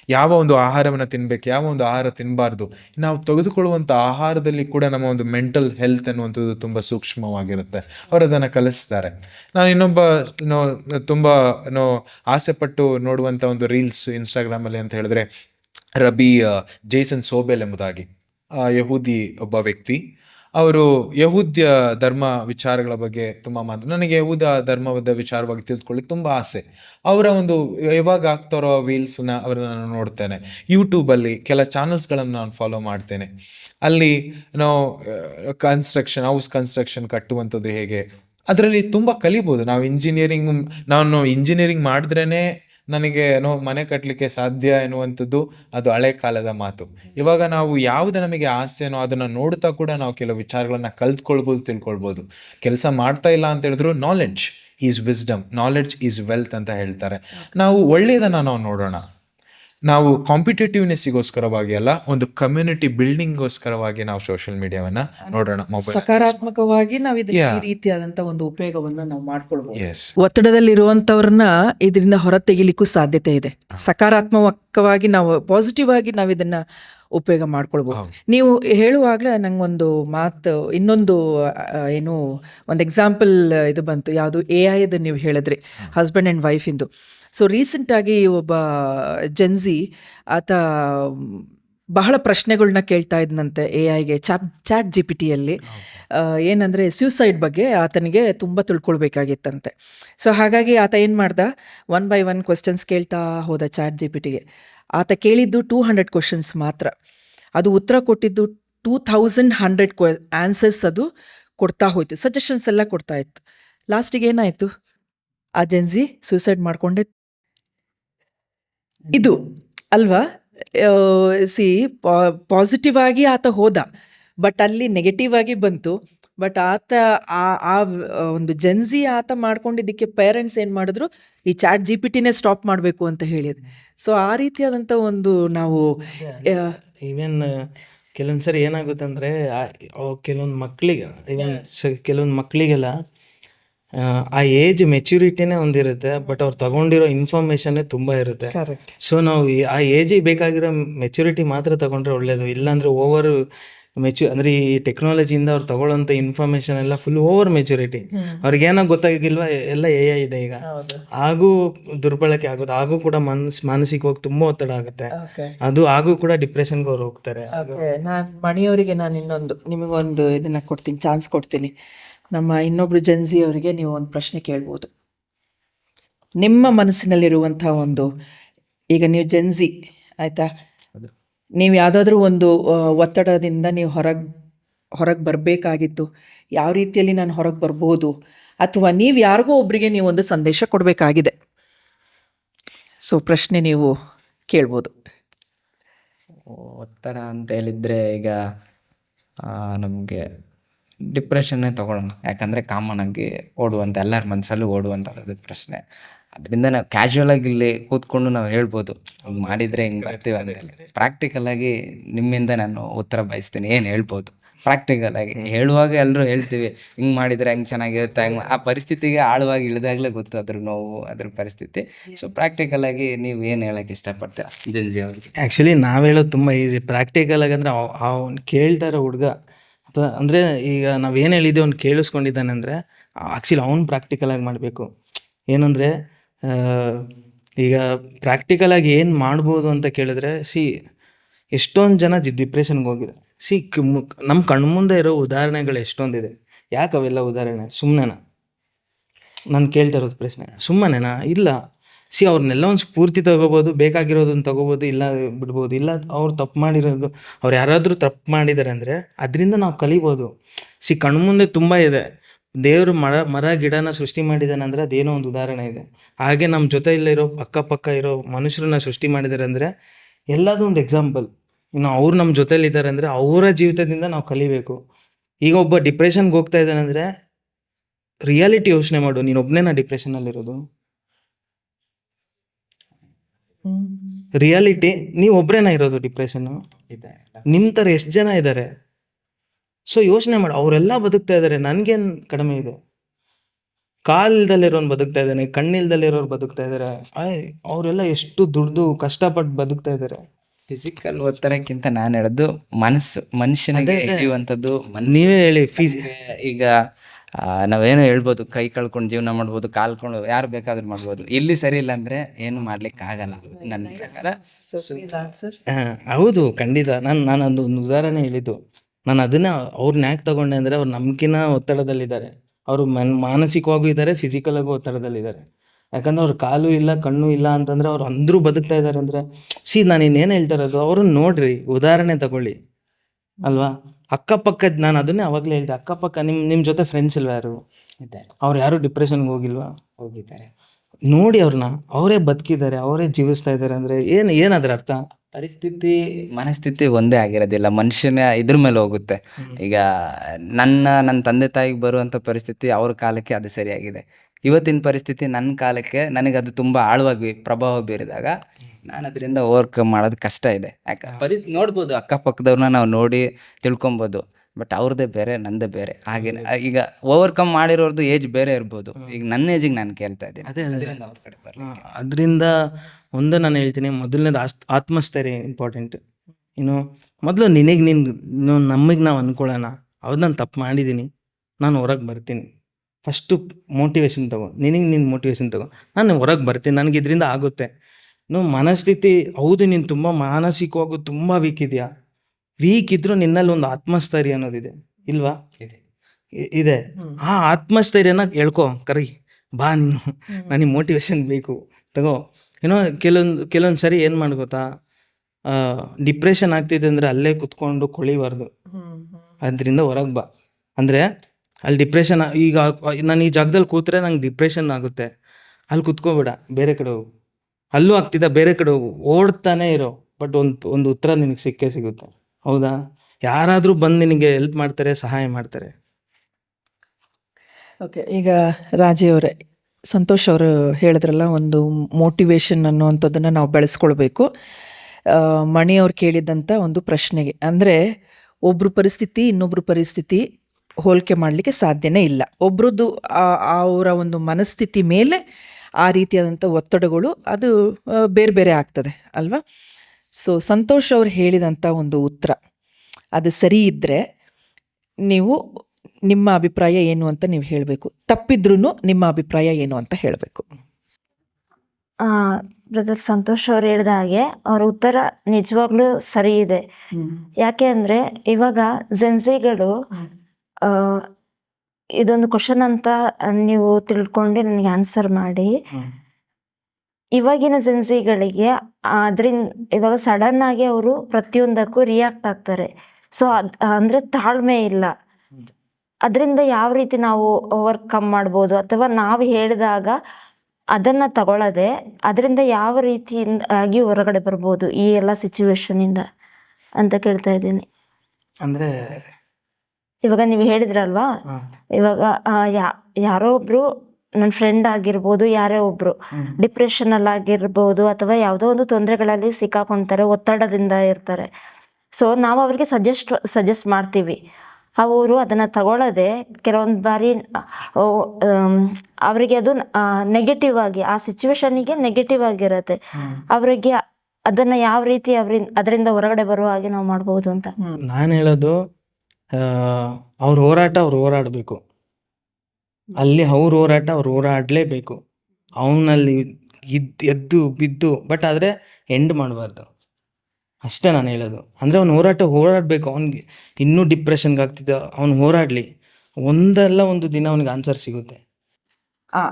[SPEAKER 3] ಯಾವ ಒಂದು ಆಹಾರವನ್ನು ತಿನ್ನಬೇಕು ಯಾವ ಒಂದು ಆಹಾರ ತಿನ್ನಬಾರ್ದು ನಾವು ತೆಗೆದುಕೊಳ್ಳುವಂಥ ಆಹಾರದಲ್ಲಿ ಕೂಡ ನಮ್ಮ ಒಂದು ಮೆಂಟಲ್ ಹೆಲ್ತ್ ಅನ್ನುವಂಥದ್ದು ತುಂಬ ಸೂಕ್ಷ್ಮವಾಗಿರುತ್ತೆ. ಅವರು ಅದನ್ನು ಕಲಿಸ್ತಾರೆ. ನಾನು ಇನ್ನೊಬ್ಬ ನೋ ತುಂಬ ನೋ ಆಸೆ ಪಟ್ಟು ನೋಡುವಂಥ ಒಂದು ರೀಲ್ಸ್ ಇನ್ಸ್ಟಾಗ್ರಾಮಲ್ಲಿ ಅಂತ ಹೇಳಿದ್ರೆ, ರಬಿ ಜೇಸನ್ ಸೋಬೆಲ್ ಎಂಬುದಾಗಿ. ಯಹೂದಿ ಒಬ್ಬ ವ್ಯಕ್ತಿ. ಅವರು ಯಹೂದ್ಯ ಧರ್ಮ ವಿಚಾರಗಳ ಬಗ್ಗೆ ತುಂಬ ಮಾತು ನನಗೆ ಯಹೂದ ಧರ್ಮದ ವಿಚಾರವಾಗಿ ತಿಳ್ಕೊಳ್ಳಿಕ್ಕೆ ತುಂಬ ಆಸೆ. ಅವರ ಒಂದು ಯಾವಾಗ ಆಗ್ತಾರೋ ವೀಲ್ಸ್ನ ಅವರನ್ನ ನಾನು ನೋಡ್ತೇನೆ. ಯೂಟ್ಯೂಬಲ್ಲಿ ಕೆಲ ಚಾನಲ್ಸ್ಗಳನ್ನು ನಾನು ಫಾಲೋ ಮಾಡ್ತೇನೆ. ಅಲ್ಲಿ ನಾವು ಕನ್ಸ್ಟ್ರಕ್ಷನ್ ಹೌಸ್ ಕನ್ಸ್ಟ್ರಕ್ಷನ್ ಕಟ್ಟುವಂಥದ್ದು ಹೇಗೆ? ಅದರಲ್ಲಿ ತುಂಬ ಕಲಿಬೋದು. ನಾವು ಇಂಜಿನಿಯರಿಂಗ್ ನಾನು ಇಂಜಿನಿಯರಿಂಗ್ ಮಾಡಿದ್ರೇ ನನಗೆ ಏನೋ ಮನೆ ಕಟ್ಟಲಿಕ್ಕೆ ಸಾಧ್ಯ ಎನ್ನುವಂಥದ್ದು ಅದು ಹಳೆ ಕಾಲದ ಮಾತು. ಇವಾಗ ನಾವು ಯಾವುದು ನಮಗೆ ಆಸೆನೋ ಅದನ್ನು ನೋಡ್ತಾ ಕೂಡ ನಾವು ಕೆಲವು ವಿಚಾರಗಳನ್ನ ಕಲ್ತ್ಕೊಳ್ಬೋದು, ತಿಳ್ಕೊಳ್ಬೋದು. ಕೆಲಸ ಮಾಡ್ತಾ ಇಲ್ಲ ಅಂತ ಹೇಳಿದ್ರು knowledge is wisdom knowledge is wealth ಅಂತ ಹೇಳ್ತಾರೆ. ನಾವು ಒಳ್ಳೆಯದನ್ನು ನಾವು ನೋಡೋಣ. ನಾವು ಕಾಂಪಿಟೇಟಿವ್ನೆಸ್ಗೋಸ್ಕರವಾಗಿ ಅಲ್ಲ ಒಂದು ಕಮ್ಯುನಿಟಿ ಬಿಲ್ಡಿಂಗ್ಗೋಸ್ಕರವಾಗಿ ನಾವು ಸೋಷಿಯಲ್ ಮೀಡಿಯಾವನ್ನ ನೋಡೋಣ ಮೊಬೈಲ್
[SPEAKER 2] ಸಕಾರಾತ್ಮಕವಾಗಿ ನಾವು ಇದಕ್ಕೆ ಈ ರೀತಿಯಾದಂತ ಒಂದು ಉಪಯೋಗವನ್ನ ನಾವು ಮಾಡ್ಕೊಳ್ಬಹುದು
[SPEAKER 3] ಎಸ್
[SPEAKER 2] ಒತ್ತಡದಲ್ಲಿರುವಂತವ್ರನ್ನ ಇದರಿಂದ ಹೊರತೆಗಿಲಿಕ್ಕೂ ಸಾಧ್ಯತೆ ಇದೆ. ಸಕಾರಾತ್ಮಕವಾಗಿ ನಾವು ಪಾಸಿಟಿವ್ ಆಗಿ ನಾವು ಇದನ್ನ ಉಪಯೋಗ ಮಾಡ್ಕೊಳ್ಬಹುದು ನೀವು ಹೇಳುವಾಗ್ಲೇ ನಂಗೊಂದು ಮಾತು ಇನ್ನೊಂದು ಏನು ಒಂದು ಎಕ್ಸಾಂಪಲ್ ಇದು ಬಂತು. ಯಾವುದು ಎ ಐದು ನೀವು ಹೇಳಿದ್ರಿ. ಹಸ್ಬೆಂಡ್ ಆ್ಯಂಡ್ ವೈಫಿಂದು ಸೊ ರೀಸೆಂಟಾಗಿ ಒಬ್ಬ ಜೆನ್ಸಿ ಆತ ಬಹಳ ಪ್ರಶ್ನೆಗಳನ್ನ ಕೇಳ್ತಾ ಇದ್ನಂತೆ ಎ ಐಗೆ ಚಾಪ್ ಚಾಟ್ ಜಿ ಪಿ ಟಿಯಲ್ಲಿ ಏನಂದರೆ ಸ್ಯೂಸೈಡ್ ಬಗ್ಗೆ ಆತನಿಗೆ ತುಂಬ ತಿಳ್ಕೊಳ್ಬೇಕಾಗಿತ್ತಂತೆ. ಸೊ ಹಾಗಾಗಿ ಆತ ಏನು ಮಾಡ್ದ? ಒನ್ ಬೈ ಒನ್ ಕ್ವೆಶನ್ಸ್ ಕೇಳ್ತಾ ಹೋದ ಚಾಟ್ ಜಿ ಪಿ ಟಿಗೆ ಆತ ಕೇಳಿದ್ದು ಟೂ ಹಂಡ್ರೆಡ್ ಕ್ವೆಶನ್ಸ್ ಮಾತ್ರ. ಅದು ಉತ್ತರ ಕೊಟ್ಟಿದ್ದು ಟೂ ಥೌಸಂಡ್ ಹಂಡ್ರೆಡ್ ಕ್ವ ಆನ್ಸರ್ಸ್ ಅದು ಕೊಡ್ತಾ ಹೋಯ್ತು. ಸಜೆಷನ್ಸ್ ಎಲ್ಲ ಕೊಡ್ತಾ ಇತ್ತು. ಲಾಸ್ಟಿಗೆ ಏನಾಯಿತು? ಆ ಜೆನ್ಸಿ ಸೂಸೈಡ್ ಮಾಡ್ಕೊಂಡೆ. ಇದು ಅಲ್ವಾ? ಸಿ ಪಾಸಿಟಿವ್ ಆಗಿ ಆತ ಹೋದ ಬಟ್ ಅಲ್ಲಿ ನೆಗೆಟಿವ್ ಆಗಿ ಬಂತು. ಬಟ್ ಆತ ಆ ಆ ಒಂದು ಜನ್ಸಿ ಆತ ಮಾಡ್ಕೊಂಡಿದ್ದಕ್ಕೆ ಪೇರೆಂಟ್ಸ್ ಏನು ಮಾಡಿದ್ರು ಈ ಚಾಟ್ ಜಿ ಪಿ ಟಿನೇ ಸ್ಟಾಪ್ ಮಾಡಬೇಕು ಅಂತ ಹೇಳಿದ್ರು. ಸೊ ಆ ರೀತಿಯಾದಂಥ ಒಂದು ನಾವು
[SPEAKER 1] ಈವನ್ ಕೆಲವೊಂದು ಸರಿ ಏನಾಗುತ್ತೆ ಅಂದರೆ ಕೆಲವೊಂದು ಮಕ್ಕಳಿಗೆ ಈವನ್ ಕೆಲವೊಂದು ಮಕ್ಕಳಿಗೆಲ್ಲ ಆ ಏಜ್ ಮೆಚುರಿಟಿನೇ ಒಂದಿರುತ್ತೆ ಬಟ್ ಅವ್ರು ತಗೊಂಡಿರೋ ಇನ್ಫಾರ್ಮೇಷನ್ ತುಂಬಾ ಇರುತ್ತೆ. ಸೊ ನಾವು ಆ ಏಜಿಗೆ ಬೇಕಾಗಿರೋ ಮೆಚುರಿಟಿ ಮಾತ್ರ ತಗೊಂಡ್ರೆ ಒಳ್ಳೇದು. ಇಲ್ಲಾಂದ್ರೆ ಓವರ್ ಮೆಚು ಅಂದ್ರೆ ಈ ಟೆಕ್ನಾಲಜಿಯಿಂದ ಅವ್ರು ತಗೊಳ್ಳೋಂತ ಇನ್ಫಾರ್ಮೇಶನ್ ಎಲ್ಲ ಫುಲ್ ಓವರ್ ಮೆಚುರಿಟಿ ಅವ್ರಿಗೆ ಏನೋ ಗೊತ್ತಾಗಿಲ್ವಾ ಎಲ್ಲ ಎ ಐ ಇದೆ ಈಗ. ಹಾಗೂ ದುರ್ಬಳಕೆ ಆಗೋದು ಹಾಗೂ ಕೂಡ ಮನಸ್ ಮಾನಸಿಕವಾಗಿ ತುಂಬಾ ಒತ್ತಡ ಆಗುತ್ತೆ. ಅದು ಹಾಗೂ ಕೂಡ ಡಿಪ್ರೆಷನ್ ಅವ್ರು ಹೋಗ್ತಾರೆ.
[SPEAKER 2] ನಾನು ಮಣಿಯವರಿಗೆ ನಾನು ಇನ್ನೊಂದು ನಿಮಗೊಂದು ಇದನ್ನ ಕೊಡ್ತೀನಿ ಚಾನ್ಸ್ ಕೊಡ್ತೀನಿ. ನಮ್ಮ ಇನ್ನೊಬ್ರು ಜೆನ್ಸಿ ಅವರಿಗೆ ನೀವು ಒಂದು ಪ್ರಶ್ನೆ ಕೇಳ್ಬೋದು. ನಿಮ್ಮ ಮನಸ್ಸಿನಲ್ಲಿರುವಂಥ ಒಂದು ಈಗ ನೀವು ಜನ್ಸಿ ಆಯಿತಾ? ನೀವು ಯಾವುದಾದ್ರೂ ಒಂದು ಒತ್ತಡದಿಂದ ನೀವು ಹೊರಗೆ ಹೊರಗೆ ಬರಬೇಕಾಗಿತ್ತು ಯಾವ ರೀತಿಯಲ್ಲಿ ನಾನು ಹೊರಗೆ ಬರ್ಬೋದು ಅಥವಾ ನೀವು ಯಾರಿಗೋ ಒಬ್ಬರಿಗೆ ನೀವು ಒಂದು ಸಂದೇಶ ಕೊಡಬೇಕಾಗಿದೆ? ಸೊ ಪ್ರಶ್ನೆ ನೀವು ಕೇಳ್ಬೋದು.
[SPEAKER 4] ಒತ್ತಡ ಅಂತ ಹೇಳಿದರೆ ಈಗ ನಮಗೆ ಡಿಪ್ರೆಷನ್ನೇ ತೊಗೊಳೋಣ ಯಾಕಂದರೆ ಕಾಮನ್ ಆಗಿ ಓಡುವಂಥ ಎಲ್ಲರ ಮನಸ್ಸಲ್ಲೂ ಓಡುವಂಥದ್ದು ಪ್ರಶ್ನೆ. ಅದರಿಂದ ನಾವು ಕ್ಯಾಶುವಲ್ ಆಗಿ ಇಲ್ಲಿ ಕೂತ್ಕೊಂಡು ನಾವು ಹೇಳ್ಬೋದು ಹಿಂಗೆ ಮಾಡಿದರೆ ಹಿಂಗೆ ಬರ್ತೀವಿ ಅಂತೇಳಿ ಪ್ರಾಕ್ಟಿಕಲ್ ಆಗಿ ನಿಮ್ಮಿಂದ ನಾನು ಉತ್ತರ ಬಯಸ್ತೀನಿ ಏನು ಹೇಳ್ಬೋದು. ಪ್ರಾಕ್ಟಿಕಲ್ ಆಗಿ ಹೇಳುವಾಗ ಎಲ್ಲರೂ ಹೇಳ್ತೀವಿ ಹಿಂಗೆ ಮಾಡಿದರೆ ಹಂಗೆ ಚೆನ್ನಾಗಿರುತ್ತೆ ಹಂಗೆ ಆ ಪರಿಸ್ಥಿತಿಗೆ ಆಳವಾಗಿ ಇಳಿದಾಗಲೇ ಗೊತ್ತು ಅದ್ರ ನೋವು ಅದ್ರ ಪರಿಸ್ಥಿತಿ. ಸೊ ಪ್ರಾಕ್ಟಿಕಲ್ ಆಗಿ ನೀವು ಏನು ಹೇಳಕ್ಕೆ ಇಷ್ಟಪಡ್ತೀರಾ? ಜನ್ಜಿ ಅವ್ರಿಗೆ.
[SPEAKER 1] ಆ್ಯಕ್ಚುಲಿ ನಾವು ಹೇಳೋದು ತುಂಬ ಈಸಿ ಪ್ರಾಕ್ಟಿಕಲ್ ಆಗಂದ್ರೆ ಅಂದರೆ ಅವ್ನು ಕೇಳ್ತಾ ಇರೋ ಹುಡುಗ ಅಂದರೆ ಈಗ ನಾವು ಏನು ಹೇಳಿದ್ದೆ ಅವ್ನು ಕೇಳಿಸ್ಕೊಂಡಿದ್ದಾನೆ ಅಂದರೆ ಆ್ಯಕ್ಚುಲಿ ಅವ್ನು ಪ್ರಾಕ್ಟಿಕಲಾಗಿ ಮಾಡಬೇಕು. ಏನಂದರೆ ಈಗ ಪ್ರಾಕ್ಟಿಕಲಾಗಿ ಏನು ಮಾಡ್ಬೋದು ಅಂತ ಕೇಳಿದ್ರೆ, ಸಿ, ಎಷ್ಟೊಂದು ಜನ ಡಿಪ್ರೆಷನ್ಗೆ ಹೋಗಿದ್ದಾರೆ ಸಿ ನಮ್ಮ ಕಣ್ಮುಂದೆ ಇರೋ ಉದಾಹರಣೆಗಳು ಎಷ್ಟೊಂದಿದೆ. ಯಾಕೆ ಅವೆಲ್ಲ ಉದಾಹರಣೆ? ಸುಮ್ಮನೆನಾ ನಾನು ಕೇಳ್ತಾ ಇರೋದು ಪ್ರಶ್ನೆ. ಸುಮ್ಮನೆನಾ? ಇಲ್ಲ. ಸಿ, ಅವ್ರನ್ನೆಲ್ಲ ಒಂದು ಸ್ಫೂರ್ತಿ ತಗೋಬೋದು, ಬೇಕಾಗಿರೋದನ್ನ ತಗೋಬೋದು, ಇಲ್ಲ ಬಿಡ್ಬೋದು, ಇಲ್ಲ ಅವ್ರು ತಪ್ಪು ಮಾಡಿರೋದು, ಅವ್ರು ಯಾರಾದರೂ ತಪ್ಪು ಮಾಡಿದ್ದಾರೆ ಅಂದರೆ ಅದರಿಂದ ನಾವು ಕಲಿಬೋದು. ಸಿ ಕಣ್ಮುಂದೆ ತುಂಬ ಇದೆ. ದೇವರು ಮರ ಮರ, ಗಿಡನ ಸೃಷ್ಟಿ ಮಾಡಿದ್ದಾನೆ ಅಂದರೆ ಅದೇನೋ ಒಂದು ಉದಾಹರಣೆ ಇದೆ. ಹಾಗೆ ನಮ್ಮ ಜೊತೆ ಇರೋ, ಅಕ್ಕಪಕ್ಕ ಇರೋ ಮನುಷ್ಯರನ್ನ ಸೃಷ್ಟಿ ಮಾಡಿದ್ದಾರೆ ಅಂದರೆ ಎಲ್ಲದೂ ಒಂದು ಎಕ್ಸಾಂಪಲ್ ಇನ್ನು ಅವ್ರು ನಮ್ಮ ಜೊತೇಲಿದ್ದಾರೆ ಅಂದರೆ ಅವರ ಜೀವಿತದಿಂದ ನಾವು ಕಲಿಬೇಕು. ಈಗ ಒಬ್ಬ ಡಿಪ್ರೆಷನ್ಗೆ ಹೋಗ್ತಾ ಇದ್ದಾನೆ ಅಂದರೆ ರಿಯಾಲಿಟಿ ಯೋಚನೆ ಮಾಡು. ನೀನು ಒಬ್ಬನೇನ ಡಿಪ್ರೆಷನಲ್ಲಿರೋದು ರಿಯಾಲಿಟಿ ನೀವು ಒಬ್ಬರೇನ ಇರೋದು
[SPEAKER 4] ಡಿಪ್ರೆಷನ್
[SPEAKER 1] ನಿಮ್ಮ ಥರ ಎಷ್ಟು ಜನ ಇದ್ದಾರೆ ಸೊ ಯೋಚನೆ ಮಾಡಿ ಅವರೆಲ್ಲ ಬದುಕ್ತಾ ಇದ್ದಾರೆ ನನಗೇನು ಕಡಿಮೆ ಇದೆ? ಕಾಲ್ದಲ್ಲಿರೋನು ಬದುಕ್ತಾ ಇದ್ದಾನೆ ಕಣ್ಣಿಲ್ದಲ್ಲಿರೋರು ಬದುಕ್ತಾ ಇದ್ದಾರೆ ಆಯ್ ಅವರೆಲ್ಲ ಎಷ್ಟು ದುಡ್ದು ಕಷ್ಟಪಟ್ಟು ಬದುಕ್ತಾ ಇದ್ದಾರೆ
[SPEAKER 4] ಫಿಸಿಕಲ್ ಒತ್ತಡಕ್ಕಿಂತ ನಾನು ಹೇಳೋದು ಮನಸ್ಸು ಮನುಷ್ಯನಿಗೆ ಇಳಿಯುವಂಥದ್ದು
[SPEAKER 1] ನೀವೇ ಹೇಳಿ ಫಿಸಿ
[SPEAKER 4] ಈಗ ನಾವೇನೋ ಹೇಳ್ಬೋದು, ಕೈ ಕಳ್ಕೊಂಡು ಜೀವನ ಮಾಡ್ಬೋದು ಕಾಲ್ಕೊಂಡು ಯಾರು ಬೇಕಾದ್ರೂ ಮಾಡ್ಬೋದು. ಇಲ್ಲಿ ಸರಿ ಇಲ್ಲ ಅಂದ್ರೆ ಏನು ಮಾಡ್ಲಿಕ್ಕೆ ಆಗಲ್ಲ ನನ್ನ ಪ್ರಕಾರ.
[SPEAKER 1] ಹೌದು, ಖಂಡಿತ. ನಾನು ನಾನು ಒಂದು ಉದಾಹರಣೆ ಹೇಳಿದ್ದು. ನಾನು ಅದನ್ನ ಅವ್ರನ್ನ ಯಾಕೆ ತಗೊಂಡೆ ಅಂದ್ರೆ ಅವ್ರು ನಮ್ಕಿನ ಒತ್ತಡದಲ್ಲಿದ್ದಾರೆ. ಅವರು ಮನ್, ಮಾನಸಿಕವಾಗೂ ಇದ್ದಾರೆ ಫಿಸಿಕಲ್ ಆಗೂ ಒತ್ತಡದಲ್ಲಿದ್ದಾರೆ. ಯಾಕಂದ್ರೆ ಅವ್ರ ಕಾಲು ಇಲ್ಲ, ಕಣ್ಣು ಇಲ್ಲ ಅಂತಂದ್ರೆ ಅವ್ರು ಅಂದರೂ ಬದುಕ್ತಾ ಇದ್ದಾರೆ ಅಂದ್ರೆ ಸಿ ನಾನು ಇನ್ನೇನು ಹೇಳ್ತಾ ಇರೋದು? ಅವ್ರನ್ನ ನೋಡ್ರಿ, ಉದಾಹರಣೆ ತಗೊಳ್ಳಿ. ಅಲ್ವಾ? ಅಕ್ಕಪಕ್ಕ ನಾನು ಅದನ್ನೇ ಅವಾಗಲೇ ಹೇಳಿದೆ. ಅಕ್ಕಪಕ್ಕ ನಿಮ್ಮ ನಿಮ್ಮ ಜೊತೆ ಫ್ರೆಂಡ್ಸ್ ಇಲ್ವಾ ಯಾರು?
[SPEAKER 4] ಇದ್ದಾರೆ.
[SPEAKER 1] ಅವ್ರು ಯಾರು ಡಿಪ್ರೆಷನ್ಗೆ ಹೋಗಿಲ್ವಾ?
[SPEAKER 4] ಹೋಗಿದ್ದಾರೆ.
[SPEAKER 1] ನೋಡಿ ಅವ್ರನ್ನ ಅವರೇ ಬದುಕಿದ್ದಾರೆ ಅವರೇ ಜೀವಿಸ್ತಾ ಇದ್ದಾರೆ ಅಂದರೆ ಏನು ಏನದ್ರ ಅರ್ಥ?
[SPEAKER 4] ಪರಿಸ್ಥಿತಿ ಮನಸ್ಥಿತಿ ಒಂದೇ ಆಗಿರೋದಿಲ್ಲ. ಮನುಷ್ಯನ ಇದ್ರ ಮೇಲೆ ಹೋಗುತ್ತೆ. ಈಗ ನನ್ನ ನನ್ನ ತಂದೆ ತಾಯಿಗೆ ಬರುವಂಥ ಪರಿಸ್ಥಿತಿ ಅವ್ರ ಕಾಲಕ್ಕೆ ಅದು ಸರಿಯಾಗಿದೆ. ಇವತ್ತಿನ ಪರಿಸ್ಥಿತಿ ನನ್ನ ಕಾಲಕ್ಕೆ ನನಗೆ ಅದು ತುಂಬ ಆಳವಾಗಿ ಪ್ರಭಾವ ಬೀರಿದಾಗ ನಾನು ಅದರಿಂದ ಓವರ್ಕಮ್ ಮಾಡೋದು ಕಷ್ಟ ಇದೆ. ಯಾಕೆ? ಪರಿ ನೋಡ್ಬೋದು ಅಕ್ಕಪಕ್ಕದವ್ರನ್ನ ನಾವು ನೋಡಿ ತಿಳ್ಕೊಬೋದು ಬಟ್ ಅವ್ರದ್ದೇ ಬೇರೆ ನಂದೇ ಬೇರೆ. ಹಾಗೆ ಈಗ ಓವರ್ಕಮ್ ಮಾಡಿರೋರ್ದು ಏಜ್ ಬೇರೆ ಇರ್ಬೋದು. ಈಗ ನನ್ನ ಏಜಿಗೆ ನಾನು ಕೇಳ್ತಾ ಇದ್ದೀನಿ. ಅದರಿಂದ
[SPEAKER 1] ಒಂದು ನಾನು ಹೇಳ್ತೀನಿ ಮೊದಲನೇದು ಆಸ್ ಆತ್ಮಸ್ಥೈರ್ಯ ಇಂಪಾರ್ಟೆಂಟ್ ಇನ್ನು ಮೊದಲು ನಿನಗೆ ನಿನ್ನ ನಮಗೆ ನಾವು ಅಂದ್ಕೊಳ್ಳೋಣ ಅವ್ರು ನಾನು ತಪ್ಪು ಮಾಡಿದ್ದೀನಿ ನಾನು ಹೊರಗೆ ಬರ್ತೀನಿ. ಫಸ್ಟು ಮೋಟಿವೇಶನ್ ತಗೋ ನಿನಗೆ ನಿನ್ನ ಮೋಟಿವೇಶನ್ ತಗೋ. ನಾನು ಹೊರಗೆ ಬರ್ತೀನಿ ನನಗೆ ಇದರಿಂದ ಆಗುತ್ತೆ. ನೋ ಮನಸ್ಥಿತಿ ಹೌದು ನೀನು ತುಂಬ ಮಾನಸಿಕವಾಗೂ ತುಂಬ ವೀಕ್ ಇದೆಯಾ? ವೀಕ್ ಇದ್ರೂ ನಿನ್ನಲ್ಲಿ ಒಂದು ಆತ್ಮಸ್ಥೈರ್ಯ ಅನ್ನೋದಿದೆ. ಇಲ್ವಾ? ಇದೆ. ಆ ಆತ್ಮಸ್ಥೈರ್ಯನ ಹೇಳ್ಕೊ ಕರಿ ಬಾ ನೀನು. ನನಗೆ ಮೋಟಿವೇಶನ್ ಬೇಕು. ತಗೋ. ಏನೋ ಕೆಲವೊಂದು ಕೆಲವೊಂದು ಸರಿ ಏನು ಮಾಡಿ ಗೊತ್ತಾ? ಡಿಪ್ರೆಷನ್ ಆಗ್ತಿದೆ ಅಂದರೆ ಅಲ್ಲೇ ಕುತ್ಕೊಂಡು ಕೊಳಿಬಾರ್ದು. ಅದರಿಂದ ಹೊರಗೆ ಬಾ. ಅಂದರೆ ಅಲ್ಲಿ ಡಿಪ್ರೆಷನ್ ಈಗ ನಾನು ಈ ಜಾಗದಲ್ಲಿ ಕೂತ್ರೆ ನಂಗೆ ಡಿಪ್ರೆಷನ್ ಆಗುತ್ತೆ. ಅಲ್ಲಿ ಕುತ್ಕೋಬೇಡ, ಬೇರೆ ಕಡೆ ಹೋಗು. ಅಲ್ಲೂ ಆಗ್ತಿದ್ದ, ಬೇರೆ ಕಡೆ ಹೋಗು. ಓಡ್ತಾನೆ ಇರೋ ಬಟ್ ಒಂದು ಒಂದು ಉತ್ತರ ನಿನಗೆ ಸಿಕ್ಕೇ ಸಿಗುತ್ತೆ. ಹೌದಾ? ಯಾರಾದರೂ ಬಂದು ನಿನಗೆ ಹೆಲ್ಪ್ ಮಾಡ್ತಾರೆ, ಸಹಾಯ ಮಾಡ್ತಾರೆ.
[SPEAKER 2] ಓಕೆ ಈಗ ರಾಜಿ ಅವರೇ, ಸಂತೋಷ್ ಅವರು ಹೇಳಿದ್ರಲ್ಲ, ಒಂದು ಮೋಟಿವೇಶನ್ ಅನ್ನುವಂಥದ್ದನ್ನು ನಾವು ಬೆಳೆಸ್ಕೊಳ್ಬೇಕು. ಮಣಿಯವ್ರು ಕೇಳಿದಂಥ ಒಂದು ಪ್ರಶ್ನೆಗೆ. ಅಂದರೆ ಒಬ್ಬರು ಪರಿಸ್ಥಿತಿ ಇನ್ನೊಬ್ಬರು ಪರಿಸ್ಥಿತಿ ಹೋಲಿಕೆ ಮಾಡಲಿಕ್ಕೆ ಸಾಧ್ಯನೇ ಇಲ್ಲ. ಒಬ್ರದ್ದು ಆ- ಅವರ ಒಂದು ಮನಸ್ಥಿತಿ ಮೇಲೆ ಆ ರೀತಿಯಾದಂಥ ಒತ್ತಡಗಳು ಅದು ಬೇರೆ ಬೇರೆ ಆಗ್ತದೆ ಅಲ್ವಾ? ಸೊ ಸಂತೋಷ್ ಅವ್ರು ಹೇಳಿದಂಥ ಒಂದು ಉತ್ತರ ಅದು ಸರಿ ಇದ್ದರೆ ನೀವು ನಿಮ್ಮ ಅಭಿಪ್ರಾಯ ಏನು ಅಂತ ನೀವು ಹೇಳಬೇಕು. ತಪ್ಪಿದ್ರೂ ನಿಮ್ಮ ಅಭಿಪ್ರಾಯ ಏನು ಅಂತ ಹೇಳಬೇಕು.
[SPEAKER 5] ಬ್ರದರ್ ಸಂತೋಷ್ ಅವ್ರು ಹೇಳಿದ ಹಾಗೆ ಅವ್ರ ಉತ್ತರ ನಿಜವಾಗ್ಲೂ ಸರಿ ಇದೆ. ಯಾಕೆ ಅಂದ್ರೆ ಇವಾಗ ಜೆನ್ಸಿಗಳು ಇದೊಂದು ಕ್ವಶನ್ ಅಂತ ನೀವು ತಿಳ್ಕೊಂಡು ನನಗೆ ಆನ್ಸರ್ ಮಾಡಿ. ಇವಾಗಿನ ಜನ್ಸಿಗಳಿಗೆ ಅದ್ರಿಂದ ಇವಾಗ ಸಡನ್ ಆಗಿ ಅವರು ಪ್ರತಿಯೊಂದಕ್ಕೂ ರಿಯಾಕ್ಟ್ ಆಗ್ತಾರೆ. ಸೊ ಅದ್ ಅಂದರೆ ತಾಳ್ಮೆ ಇಲ್ಲ. ಅದರಿಂದ ಯಾವ ರೀತಿ ನಾವು ಓವರ್ಕಮ್ ಮಾಡ್ಬೋದು? ಅಥವಾ ನಾವು ಹೇಳಿದಾಗ ಅದನ್ನ ತಗೊಳ್ಳದೆ ಅದರಿಂದ ಯಾವ ರೀತಿಯಿಂದ ಆಗಿ ಹೊರಗಡೆ ಬರ್ಬೋದು ಈ ಎಲ್ಲ ಸಿಚುವೇಶನಿಂದ ಅಂತ ಕೇಳ್ತಾ ಇದ್ದೀನಿ.
[SPEAKER 1] ಅಂದ್ರೆ
[SPEAKER 5] ಇವಾಗ ನೀವು ಹೇಳಿದ್ರಲ್ವಾ. ಇವಾಗ ಯಾರೋ ಒಬ್ರು ನನ್ನ ಫ್ರೆಂಡ್ ಆಗಿರ್ಬೋದು ಯಾರೇ ಒಬ್ರು ಡಿಪ್ರೆಷನ್ ಅಲ್ಲಿ ಆಗಿರ್ಬೋದು ಅಥವಾ ಯಾವುದೋ ಒಂದು ತೊಂದರೆಗಳಲ್ಲಿ ಸಿಕ್ಕಾಕೊಂತಾರೆ ಒತ್ತಡದಿಂದ ಇರ್ತಾರೆ. ಸೊ ನಾವು ಅವ್ರಿಗೆ ಸಜೆಸ್ಟ್ ಸಜೆಸ್ಟ್ ಮಾಡ್ತೀವಿ. ಅವರು ಅದನ್ನ ತಗೊಳ್ಳದೆ ಕೆಲವೊಂದು ಬಾರಿ ಅವರಿಗೆ ಅದು ನೆಗೆಟಿವ್ ಆಗಿ ಆ ಸಿಚುವೇಶನ್ಗೆ ನೆಗೆಟಿವ್ ಆಗಿರುತ್ತೆ. ಅವರಿಗೆ ಅದನ್ನ ಯಾವ ರೀತಿ ಅವ್ರಿಂದ ಅದರಿಂದ ಹೊರಗಡೆ ಬರುವ ಹಾಗೆ ನಾವು ಮಾಡ್ಬೋದು ಅಂತ.
[SPEAKER 1] ನಾನು ಹೇಳೋದು ಅವ್ರ ಹೋರಾಟ ಅವ್ರು ಹೋರಾಡಬೇಕು. ಅಲ್ಲಿ ಅವ್ರ ಹೋರಾಟ ಅವ್ರು ಹೋರಾಡಲೇಬೇಕು. ಅವನಲ್ಲಿ ಇದ್ದು ಎದ್ದು ಬಿದ್ದು ಬಟ್ ಆದರೆ ಎಂಡ್ ಮಾಡಬಾರ್ದು. ಅಷ್ಟೇ ನಾನು ಹೇಳೋದು. ಅಂದರೆ ಅವ್ನು ಹೋರಾಟ ಹೋರಾಡಬೇಕು. ಅವ್ನಿಗೆ ಇನ್ನೂ ಡಿಪ್ರೆಷನ್ಗೆ ಆಗ್ತಿದ್ದ ಅವ್ನು ಹೋರಾಡಲಿ. ಒಂದಲ್ಲ ಒಂದು ದಿನ ಅವನಿಗೆ ಆನ್ಸರ್ ಸಿಗುತ್ತೆ.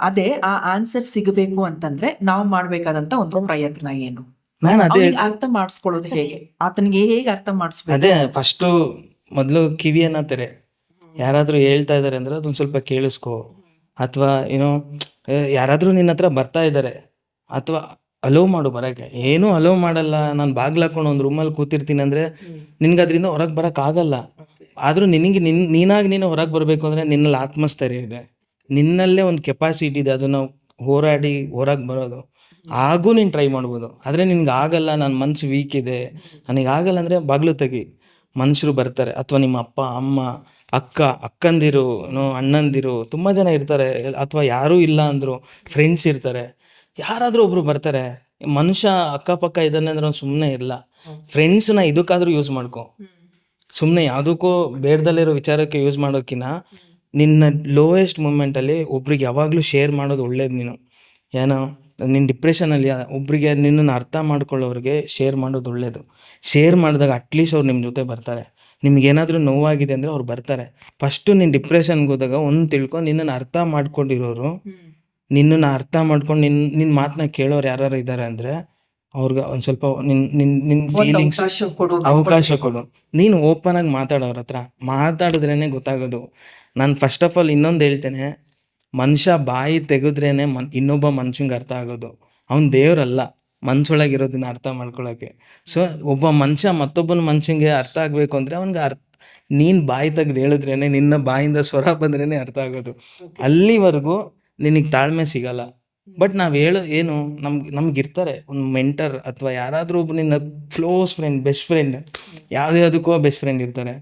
[SPEAKER 2] ಅದೇ ಆ ಆನ್ಸರ್ ಸಿಗಬೇಕು ಅಂತಂದ್ರೆ ನಾವು ಮಾಡಬೇಕಾದಂತ ಒಂದು ಪ್ರಯತ್ನ ಏನು?
[SPEAKER 1] ನಾನು ಅದೇ
[SPEAKER 2] ಅರ್ಥ ಮಾಡಿಸ್ಕೊಳ್ಳೋದು ಹೇಗೆ? ಆತನಿಗೆ ಹೇಗೆ ಅರ್ಥ ಮಾಡಿಸ್ಬೇಕು?
[SPEAKER 1] ಅದೇ ಫಸ್ಟು ಮೊದಲು ಕಿವಿಯನ್ನು ತೆರೆ. ಯಾರಾದರೂ ಹೇಳ್ತಾ ಇದ್ದಾರೆ ಅಂದರೆ ಅದೊಂದು ಸ್ವಲ್ಪ ಕೇಳಿಸ್ಕೊ. ಅಥವಾ ಏನೋ ಯಾರಾದರೂ ನಿನ್ನ ಹತ್ರ ಬರ್ತಾ ಇದ್ದಾರೆ ಅಥವಾ ಅಲೋ ಮಾಡು ಬರೋಕ್ಕೆ. ಏನೂ ಅಲೋ ಮಾಡಲ್ಲ. ನಾನು ಬಾಗ್ಲು ಹಾಕೊಂಡು ಒಂದು ರೂಮಲ್ಲಿ ಕೂತಿರ್ತೀನಿ ಅಂದರೆ ನಿನ್ಗೆ ಅದರಿಂದ ಹೊರಗೆ ಬರೋಕ್ಕಾಗಲ್ಲ ಆದರೂ ನಿನಗೆ ನಿನ್ನ ನೀನಾಗಿ ನೀನು ಹೊರಗೆ ಬರಬೇಕು ಅಂದರೆ ನಿನ್ನಲ್ಲಿ ಆತ್ಮಸ್ಥೈರ್ಯ ಇದೆ. ನಿನ್ನಲ್ಲೇ ಒಂದು ಕೆಪಾಸಿಟಿ ಇದೆ ಅದನ್ನು ಹೋರಾಡಿ ಹೊರಗೆ ಬರೋದು. ಆಗೂ ನೀನು ಟ್ರೈ ಮಾಡ್ಬೋದು. ಆದರೆ ನಿನಗೆ ಆಗಲ್ಲ. ನನ್ನ ಮನ್ಸು ವೀಕ್ ಇದೆ. ನನಗೆ ಆಗಲ್ಲ ಅಂದರೆ ಬಾಗಿಲು ತೆಗಿ. ಮನುಷ್ಯರು ಬರ್ತಾರೆ. ಅಥವಾ ನಿಮ್ಮ ಅಪ್ಪ, ಅಮ್ಮ, ಅಕ್ಕ, ಅಕ್ಕಂದಿರು ಅಣ್ಣಂದಿರು, ತುಂಬ ಜನ ಇರ್ತಾರೆ. ಅಥವಾ ಯಾರೂ ಇಲ್ಲ ಅಂದರು ಫ್ರೆಂಡ್ಸ್ ಇರ್ತಾರೆ. ಯಾರಾದರೂ ಒಬ್ರು ಬರ್ತಾರೆ. ಮನುಷ್ಯ ಅಕ್ಕಪಕ್ಕ ಇದ್ದಾನೆ ಅಂದ್ರೆ ಸುಮ್ಮನೆ ಇಲ್ಲ ಫ್ರೆಂಡ್ಸ್ನ ಇದಕ್ಕಾದರೂ ಯೂಸ್ ಮಾಡ್ಕೊ. ಸುಮ್ಮನೆ ಯಾವುದಕ್ಕೂ ಬೇಡದಲ್ಲಿರೋ ವಿಚಾರಕ್ಕೆ ಯೂಸ್ ಮಾಡೋಕ್ಕಿಂತ ನಿನ್ನ ಲೋಯೆಸ್ಟ್ ಮೂಮೆಂಟಲ್ಲಿ ಒಬ್ರಿಗೆ ಯಾವಾಗಲೂ ಶೇರ್ ಮಾಡೋದು ಒಳ್ಳೇದು ನೀನು. ಏನೋ ನಿನ್ನ ಡಿಪ್ರೆಷನಲ್ಲಿ ಒಬ್ರಿಗೆ ನಿನ್ನನ್ನು ಅರ್ಥ ಮಾಡ್ಕೊಳ್ಳೋರಿಗೆ ಶೇರ್ ಮಾಡೋದು ಒಳ್ಳೇದು. ಶೇರ್ ಮಾಡಿದಾಗ ಅಟ್ಲೀಸ್ಟ್ ಅವ್ರು ನಿಮ್ಮ ಜೊತೆ ಬರ್ತಾರೆ. ನಿಮ್ಗೇನಾದರೂ ನೋವಾಗಿದೆ ಅಂದರೆ ಅವ್ರು ಬರ್ತಾರೆ. ಫಸ್ಟು ನೀನು ಡಿಪ್ರೆಷನ್ಗೆ ಹೋದಾಗ ಒಂದು ತಿಳ್ಕೊಂಡು ನಿನ್ನನ್ನು ಅರ್ಥ ಮಾಡ್ಕೊಂಡಿರೋರು ನಿನ್ನನ್ನು ಅರ್ಥ ಮಾಡ್ಕೊಂಡು ನಿನ್ನ ನಿನ್ನ ಮಾತನ್ನ ಕೇಳೋರು ಯಾರು ಇದ್ದಾರೆ ಅಂದರೆ ಅವ್ರಿಗೆ ಒಂದು ಸ್ವಲ್ಪ ನಿನ್ನ ನಿನ್ನ ನಿನ್ನ ಫೀಲಿಂಗ್ಸ್
[SPEAKER 2] ಅವಕಾಶ ಕೊಡು
[SPEAKER 1] ಅವಕಾಶ ಕೊಡು. ನೀನು ಓಪನ್ ಆಗಿ ಮಾತಾಡೋರ ಹತ್ರ ಮಾತಾಡಿದ್ರೇ ಗೊತ್ತಾಗೋದು. ನಾನು ಫಸ್ಟ್ ಆಫ್ ಆಲ್ ಇನ್ನೊಂದು ಹೇಳ್ತೇನೆ ಮನುಷ್ಯ ಬಾಯಿ ತೆಗೆದ್ರೇ ಮನ್ ಇನ್ನೊಬ್ಬ ಮನುಷ್ಯಂಗೆ ಅರ್ಥ ಆಗೋದು. ಅವನು ದೇವ್ರಲ್ಲ. ಮನ್ಸೊಳಗಿರೋದನ್ನ ಅರ್ಥ ಮಾಡ್ಕೊಳಕ್ಕೆ. ಸೊ ಒಬ್ಬ ಮನುಷ್ಯ ಮತ್ತೊಬ್ಬನ ಮನುಷ್ಯಂಗೆ ಅರ್ಥ ಆಗಬೇಕು ಅಂದರೆ ಅವ್ನಿಗೆ ಅರ್ಥ ನೀನು ಬಾಯಿ ತೆಗೆದು ಹೇಳಿದ್ರೇನೆ ನಿನ್ನ ಬಾಯಿಂದ ಸ್ವರ ಬಂದ್ರೇನೆ ಅರ್ಥ ಆಗೋದು. ಅಲ್ಲಿವರೆಗೂ ನಿನಗೆ ತಾಳ್ಮೆ ಸಿಗಲ್ಲ. ಬಟ್ ನಾವು ಹೇಳೋ ಏನು ನಮ್ಗೆ ನಮ್ಗೆ ಇರ್ತಾರೆ ಒಂದು ಮೆಂಟರ್ ಅಥವಾ ಯಾರಾದರೂ ಒಬ್ಬ ನಿನ್ನ ಕ್ಲೋಸ್ ಫ್ರೆಂಡ್ ಬೆಸ್ಟ್ ಫ್ರೆಂಡ್ ಯಾವುದೇ ಯಾವುದಕ್ಕೂ ಬೆಸ್ಟ್ ಫ್ರೆಂಡ್ ಇರ್ತಾರೆ.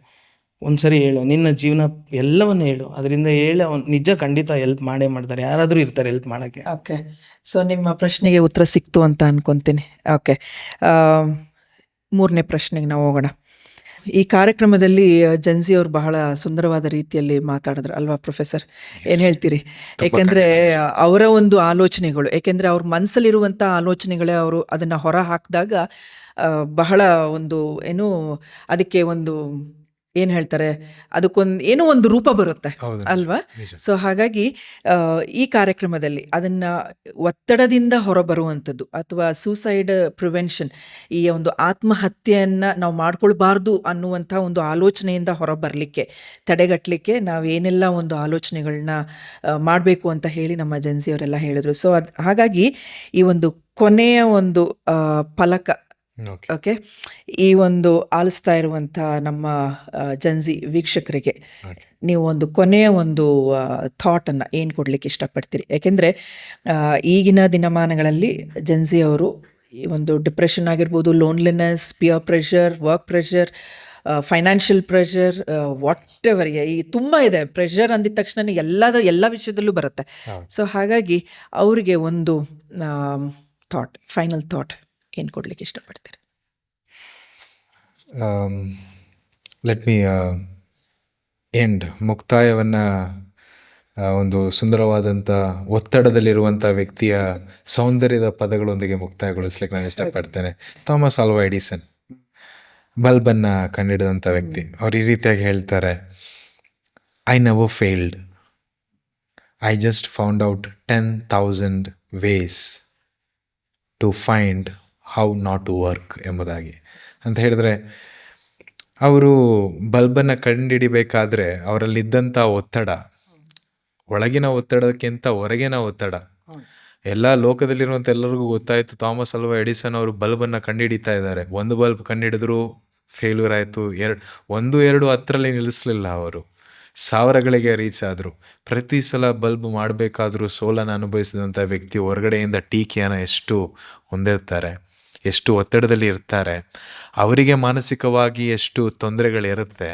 [SPEAKER 1] ಒಂದ್ಸರಿ ಹೇಳು ನಿನ್ನ ಜೀವನ ಎಲ್ಲವನ್ನು ಹೇಳು. ಅದರಿಂದ ಹೇಳಿ ಅವ್ನು ನಿಜ ಖಂಡಿತ ಹೆಲ್ಪ್ ಮಾಡೇ ಮಾಡ್ತಾರೆ. ಯಾರಾದರೂ ಇರ್ತಾರೆ ಹೆಲ್ಪ್ ಮಾಡೋಕ್ಕೆ.
[SPEAKER 2] ಓಕೆ ಸೊ ನಿಮ್ಮ ಪ್ರಶ್ನೆಗೆ ಉತ್ತರ ಸಿಕ್ತು ಅಂತ ಅನ್ಕೊಂತೀನಿ. ಓಕೆ ಮೂರನೇ ಪ್ರಶ್ನೆಗೆ ನಾವು ಹೋಗೋಣ. ಈ ಕಾರ್ಯಕ್ರಮದಲ್ಲಿ ಜನ್ಸಿ ಅವರು ಬಹಳ ಸುಂದರವಾದ ರೀತಿಯಲ್ಲಿ ಮಾತಾಡಿದ್ರು ಅಲ್ವಾ ಪ್ರೊಫೆಸರ್ ಏನು ಹೇಳ್ತೀರಿ? ಏಕೆಂದರೆ ಅವರ ಒಂದು ಆಲೋಚನೆಗಳು ಏಕೆಂದರೆ ಅವ್ರ ಮನಸ್ಸಲ್ಲಿರುವಂಥ ಆಲೋಚನೆಗಳೇ ಅವರು ಅದನ್ನು ಹೊರ ಹಾಕಿದಾಗ ಬಹಳ ಒಂದು ಏನು ಅದಕ್ಕೆ ಒಂದು ಏನ್ ಹೇಳ್ತಾರೆ? ಅದಕ್ಕೊಂದು ಏನೋ ಒಂದು ರೂಪ ಬರುತ್ತೆ ಅಲ್ವಾ? ಸೊ ಹಾಗಾಗಿ ಈ ಕಾರ್ಯಕ್ರಮದಲ್ಲಿ ಅದನ್ನ ಒತ್ತಡದಿಂದ ಹೊರಬರುವಂಥದ್ದು ಅಥವಾ ಸೂಸೈಡ್ ಪ್ರಿವೆನ್ಷನ್ ಈ ಒಂದು ಆತ್ಮಹತ್ಯೆಯನ್ನ ನಾವು ಮಾಡ್ಕೊಳ್ಬಾರ್ದು ಅನ್ನುವಂಥ ಒಂದು ಆಲೋಚನೆಯಿಂದ ಹೊರಬರಲಿಕ್ಕೆ ತಡೆಗಟ್ಟಲಿಕ್ಕೆ ನಾವು ಏನೆಲ್ಲ ಒಂದು ಆಲೋಚನೆಗಳನ್ನ ಮಾಡಬೇಕು ಅಂತ ಹೇಳಿ ನಮ್ಮ ಏಜೆನ್ಸಿಯವರೆಲ್ಲ ಹೇಳಿದ್ರು. ಸೊ ಅದು ಹಾಗಾಗಿ ಈ ಒಂದು ಕೊನೆಯ ಒಂದು ಫಲಕ
[SPEAKER 3] ಓಕೆ.
[SPEAKER 2] ಓಕೆ? ಈ ಒಂದು ಆಲಿಸ್ತಾ ಇರುವಂಥ ನಮ್ಮ ಜನ್ಜಿ ವೀಕ್ಷಕರಿಗೆ ನೀವು ಒಂದು ಕೊನೆಯ ಒಂದು ಥಾಟನ್ನು ಏನು ಕೊಡಲಿಕ್ಕೆ ಇಷ್ಟಪಡ್ತೀರಿ? ಯಾಕೆಂದರೆ ಈಗಿನ ದಿನಮಾನಗಳಲ್ಲಿ ಜನ್ಜಿ ಅವರು ಈ ಒಂದು ಡಿಪ್ರೆಷನ್ ಆಗಿರ್ಬೋದು loneliness peer pressure work pressure financial pressure whatever ಈ ತುಂಬ ಇದೆ. ಪ್ರೆಷರ್ ಅಂದಿದ ತಕ್ಷಣ ಎಲ್ಲದ ಎಲ್ಲ ವಿಷಯದಲ್ಲೂ ಬರುತ್ತೆ. ಸೊ ಹಾಗಾಗಿ ಅವರಿಗೆ ಒಂದು ಥಾಟ್ ಫೈನಲ್ ಥಾಟ್ ಏನು ಕೊಡಲಿಕ್ಕೆ ಇಷ್ಟಪಡ್ತೀರಿ?
[SPEAKER 3] ಲೆಟ್ ಮೀ ಎಂಡ್ ಮುಕ್ತಾಯವನ್ನು ಒಂದು ಸುಂದರವಾದಂಥ ಒತ್ತಡದಲ್ಲಿರುವಂಥ ವ್ಯಕ್ತಿಯ ಸೌಂದರ್ಯದ ಪದಗಳೊಂದಿಗೆ ಮುಕ್ತಾಯಗೊಳಿಸ್ಲಿಕ್ಕೆ ನಾನು ಇಷ್ಟಪಡ್ತೇನೆ. ಥಾಮಸ್ ಆಲ್ವಾ ಎಡಿಸನ್, ಬಲ್ಬನ್ನು ಕಂಡಿಡಿದಂಥ ವ್ಯಕ್ತಿ. ಅವ್ರು ಈ ರೀತಿಯಾಗಿ ಹೇಳ್ತಾರೆ I never failed I just found out ten thousand ways to find how not to work ಎಂಬುದಾಗಿ. ಅಂತ ಹೇಳಿದ್ರೆ, ಅವರು ಬಲ್ಬನ್ನು ಕಂಡುಹಿಡಿಬೇಕಾದ್ರೆ ಅವರಲ್ಲಿದ್ದಂಥ ಒತ್ತಡ, ಒಳಗಿನ ಒತ್ತಡಕ್ಕಿಂತ ಹೊರಗಿನ ಒತ್ತಡ. ಎಲ್ಲ ಲೋಕದಲ್ಲಿರುವಂಥ ಎಲ್ಲರಿಗೂ ಗೊತ್ತಾಯಿತು, ಥಾಮಸ್ ಅಲ್ವಾ ಎಡಿಸನ್ ಅವರು ಬಲ್ಬನ್ನು ಕಂಡುಹಿಡಿತಾ ಇದ್ದಾರೆ. ಒಂದು ಬಲ್ಬ್ ಕಂಡುಹಿಡಿದ್ರು ಫೇಲ್ಯೂರ್ ಆಯಿತು, ಎರಡು, ಒಂದು, ಎರಡು, ಹತ್ತರಲ್ಲಿ ನಿಲ್ಲಿಸಲಿಲ್ಲ ಅವರು. ಸಾವಿರಗಳಿಗೆ ರೀಚ್ ಆದರು. ಪ್ರತಿ ಸಲ ಬಲ್ಬ್ ಮಾಡಬೇಕಾದ್ರೂ ಸೋಲನ್ನು ಅನುಭವಿಸಿದಂಥ ವ್ಯಕ್ತಿ ಹೊರಗಡೆಯಿಂದ ಟೀಕೆಯನ್ನು ಎಷ್ಟು ಹೊಂದಿರ್ತಾರೆ. ಎಷ್ಟು ಒತ್ತಡದಲ್ಲಿ ಇರ್ತಾರೆ, ಅವರಿಗೆ ಮಾನಸಿಕವಾಗಿ ಎಷ್ಟು ತೊಂದರೆಗಳಿರುತ್ತೆ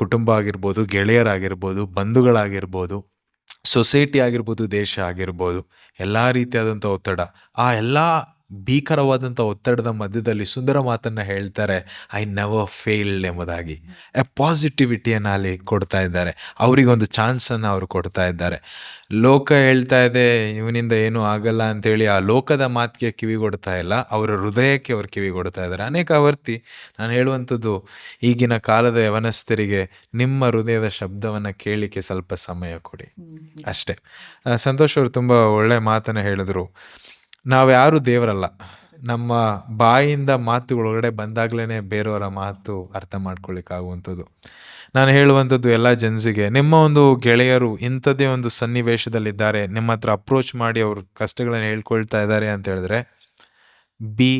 [SPEAKER 3] ಕುಟುಂಬ ಆಗಿರ್ಬೋದು, ಗೆಳೆಯರಾಗಿರ್ಬೋದು, ಬಂಧುಗಳಾಗಿರ್ಬೋದು, ಸೊಸೈಟಿ ಆಗಿರ್ಬೋದು, ದೇಶ ಆಗಿರ್ಬೋದು, ಎಲ್ಲ ರೀತಿಯಾದಂಥ ಒತ್ತಡ, ಆ ಎಲ್ಲ ಭೀಕರವಾದಂಥ ಒತ್ತಡದ ಮಧ್ಯದಲ್ಲಿ ಸುಂದರ ಮಾತನ್ನು ಹೇಳ್ತಾರೆ ಐ ನೆವರ್ ಫೇಲ್ಡ್ ಎಂಬುದಾಗಿ. ಎ ಪಾಸಿಟಿವಿಟಿಯನ್ನು ಅಲ್ಲಿ ಕೊಡ್ತಾ ಇದ್ದಾರೆ. ಅವರಿಗೆ ಒಂದು ಚಾನ್ಸನ್ನು ಅವರು ಕೊಡ್ತಾ ಇದ್ದಾರೆ. ಲೋಕ ಹೇಳ್ತಾ ಇದೆ ಇವನಿಂದ ಏನೂ ಆಗಲ್ಲ ಅಂತೇಳಿ ಆ ಲೋಕದ ಮಾತಿಗೆ ಕಿವಿ ಕೊಡ್ತಾ ಇಲ್ಲ ಅವರ ಹೃದಯಕ್ಕೆ ಅವರು ಕಿವಿ ಕೊಡ್ತಾ ಇದ್ದಾರೆ. ಅನೇಕ ಆವರ್ತಿ ನಾನು ಹೇಳುವಂಥದ್ದು ಈಗಿನ ಕಾಲದ ಯವನಸ್ಥರಿಗೆ ನಿಮ್ಮ ಹೃದಯದ ಶಬ್ದವನ್ನು ಕೇಳಲಿಕ್ಕೆ ಸ್ವಲ್ಪ ಸಮಯ ಕೊಡಿ. ಅಷ್ಟೇ. ಸಂತೋಷ್ ಅವರು ತುಂಬ ಒಳ್ಳೆ ಮಾತನ್ನು ಹೇಳಿದ್ರು. ನಾವು ಯಾರು ದೇವರಲ್ಲ. ನಮ್ಮ ಬಾಯಿಂದ ಮಾತುಗಳೊಳಗಡೆ ಬಂದಾಗಲೇ ಬೇರೆಯವರ ಮಾತು ಅರ್ಥ ಮಾಡ್ಕೊಳ್ಳಿಕ್ಕಾಗುವಂಥದ್ದು ನಾನು ಹೇಳುವಂಥದ್ದು ಎಲ್ಲ ಜನಸಿಗೆ, ನಿಮ್ಮ ಒಂದು ಗೆಳೆಯರು ಇಂಥದ್ದೇ ಒಂದು ಸನ್ನಿವೇಶದಲ್ಲಿದ್ದಾರೆ, ನಿಮ್ಮ ಹತ್ರ ಅಪ್ರೋಚ್ ಮಾಡಿ ಅವ್ರ ಕಷ್ಟಗಳನ್ನು ಹೇಳ್ಕೊಳ್ತಾ ಇದ್ದಾರೆ ಅಂತ ಹೇಳಿದ್ರೆ be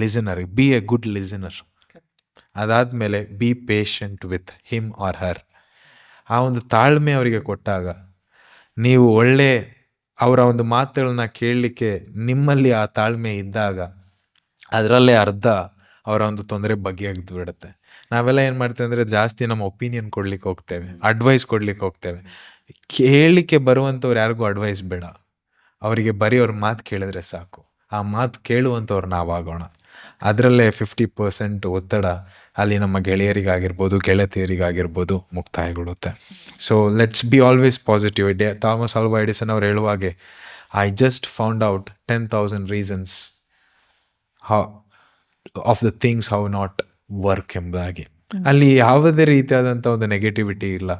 [SPEAKER 3] listener be a good listener ಅದಾದಮೇಲೆ be patient with him or her ಆ ಒಂದು ತಾಳ್ಮೆ ಅವರಿಗೆ ಕೊಟ್ಟಾಗ, ನೀವು ಒಳ್ಳೆ ಅವರ ಒಂದು ಮಾತುಗಳನ್ನ ಕೇಳಲಿಕ್ಕೆ ನಿಮ್ಮಲ್ಲಿ ಆ ತಾಳ್ಮೆ ಇದ್ದಾಗ ಅದರಲ್ಲೇ ಅರ್ಧ ಅವರ ಒಂದು ತೊಂದರೆ ಬಗೆಹರಿದು ಬಿಡುತ್ತೆ. ನಾವೆಲ್ಲ ಏನು ಮಾಡ್ತೇವೆ ಅಂದರೆ ಜಾಸ್ತಿ ನಮ್ಮ ಒಪಿನಿಯನ್ ಕೊಡ್ಲಿಕ್ಕೆ ಹೋಗ್ತೇವೆ ಅಡ್ವೈಸ್ ಕೊಡ್ಲಿಕ್ಕೆ ಹೋಗ್ತೇವೆ. ಕೇಳಲಿಕ್ಕೆ ಬರುವಂಥವ್ರು ಯಾರಿಗೂ ಅಡ್ವೈಸ್ ಬೇಡ. ಅವರಿಗೆ ಬರೀ ಅವ್ರ ಮಾತು ಕೇಳಿದ್ರೆ ಸಾಕು. ಆ ಮಾತು ಕೇಳುವಂಥವ್ರು ನಾವಾಗೋಣ. ಅದರಲ್ಲೇ ಫಿಫ್ಟಿ ಪರ್ಸೆಂಟ್ ಒತ್ತಡ ಅಲ್ಲಿ ನಮ್ಮ ಗೆಳೆಯರಿಗಾಗಿರ್ಬೋದು ಗೆಳತಿಯರಿಗಾಗಿರ್ಬೋದು ಮುಕ್ತಾಯಗೊಳ್ಳುತ್ತೆ. So let's be always positive the Thomas Alva Edison ಅವ್ರು ಹೇಳುವಾಗೆ I just found out ten thousand reasons how of the things how not work ಎಂಬುದಾಗಿ. ಅಲ್ಲಿ ಯಾವುದೇ ರೀತಿಯಾದಂಥ ಒಂದು ನೆಗೆಟಿವಿಟಿ ಇಲ್ಲ.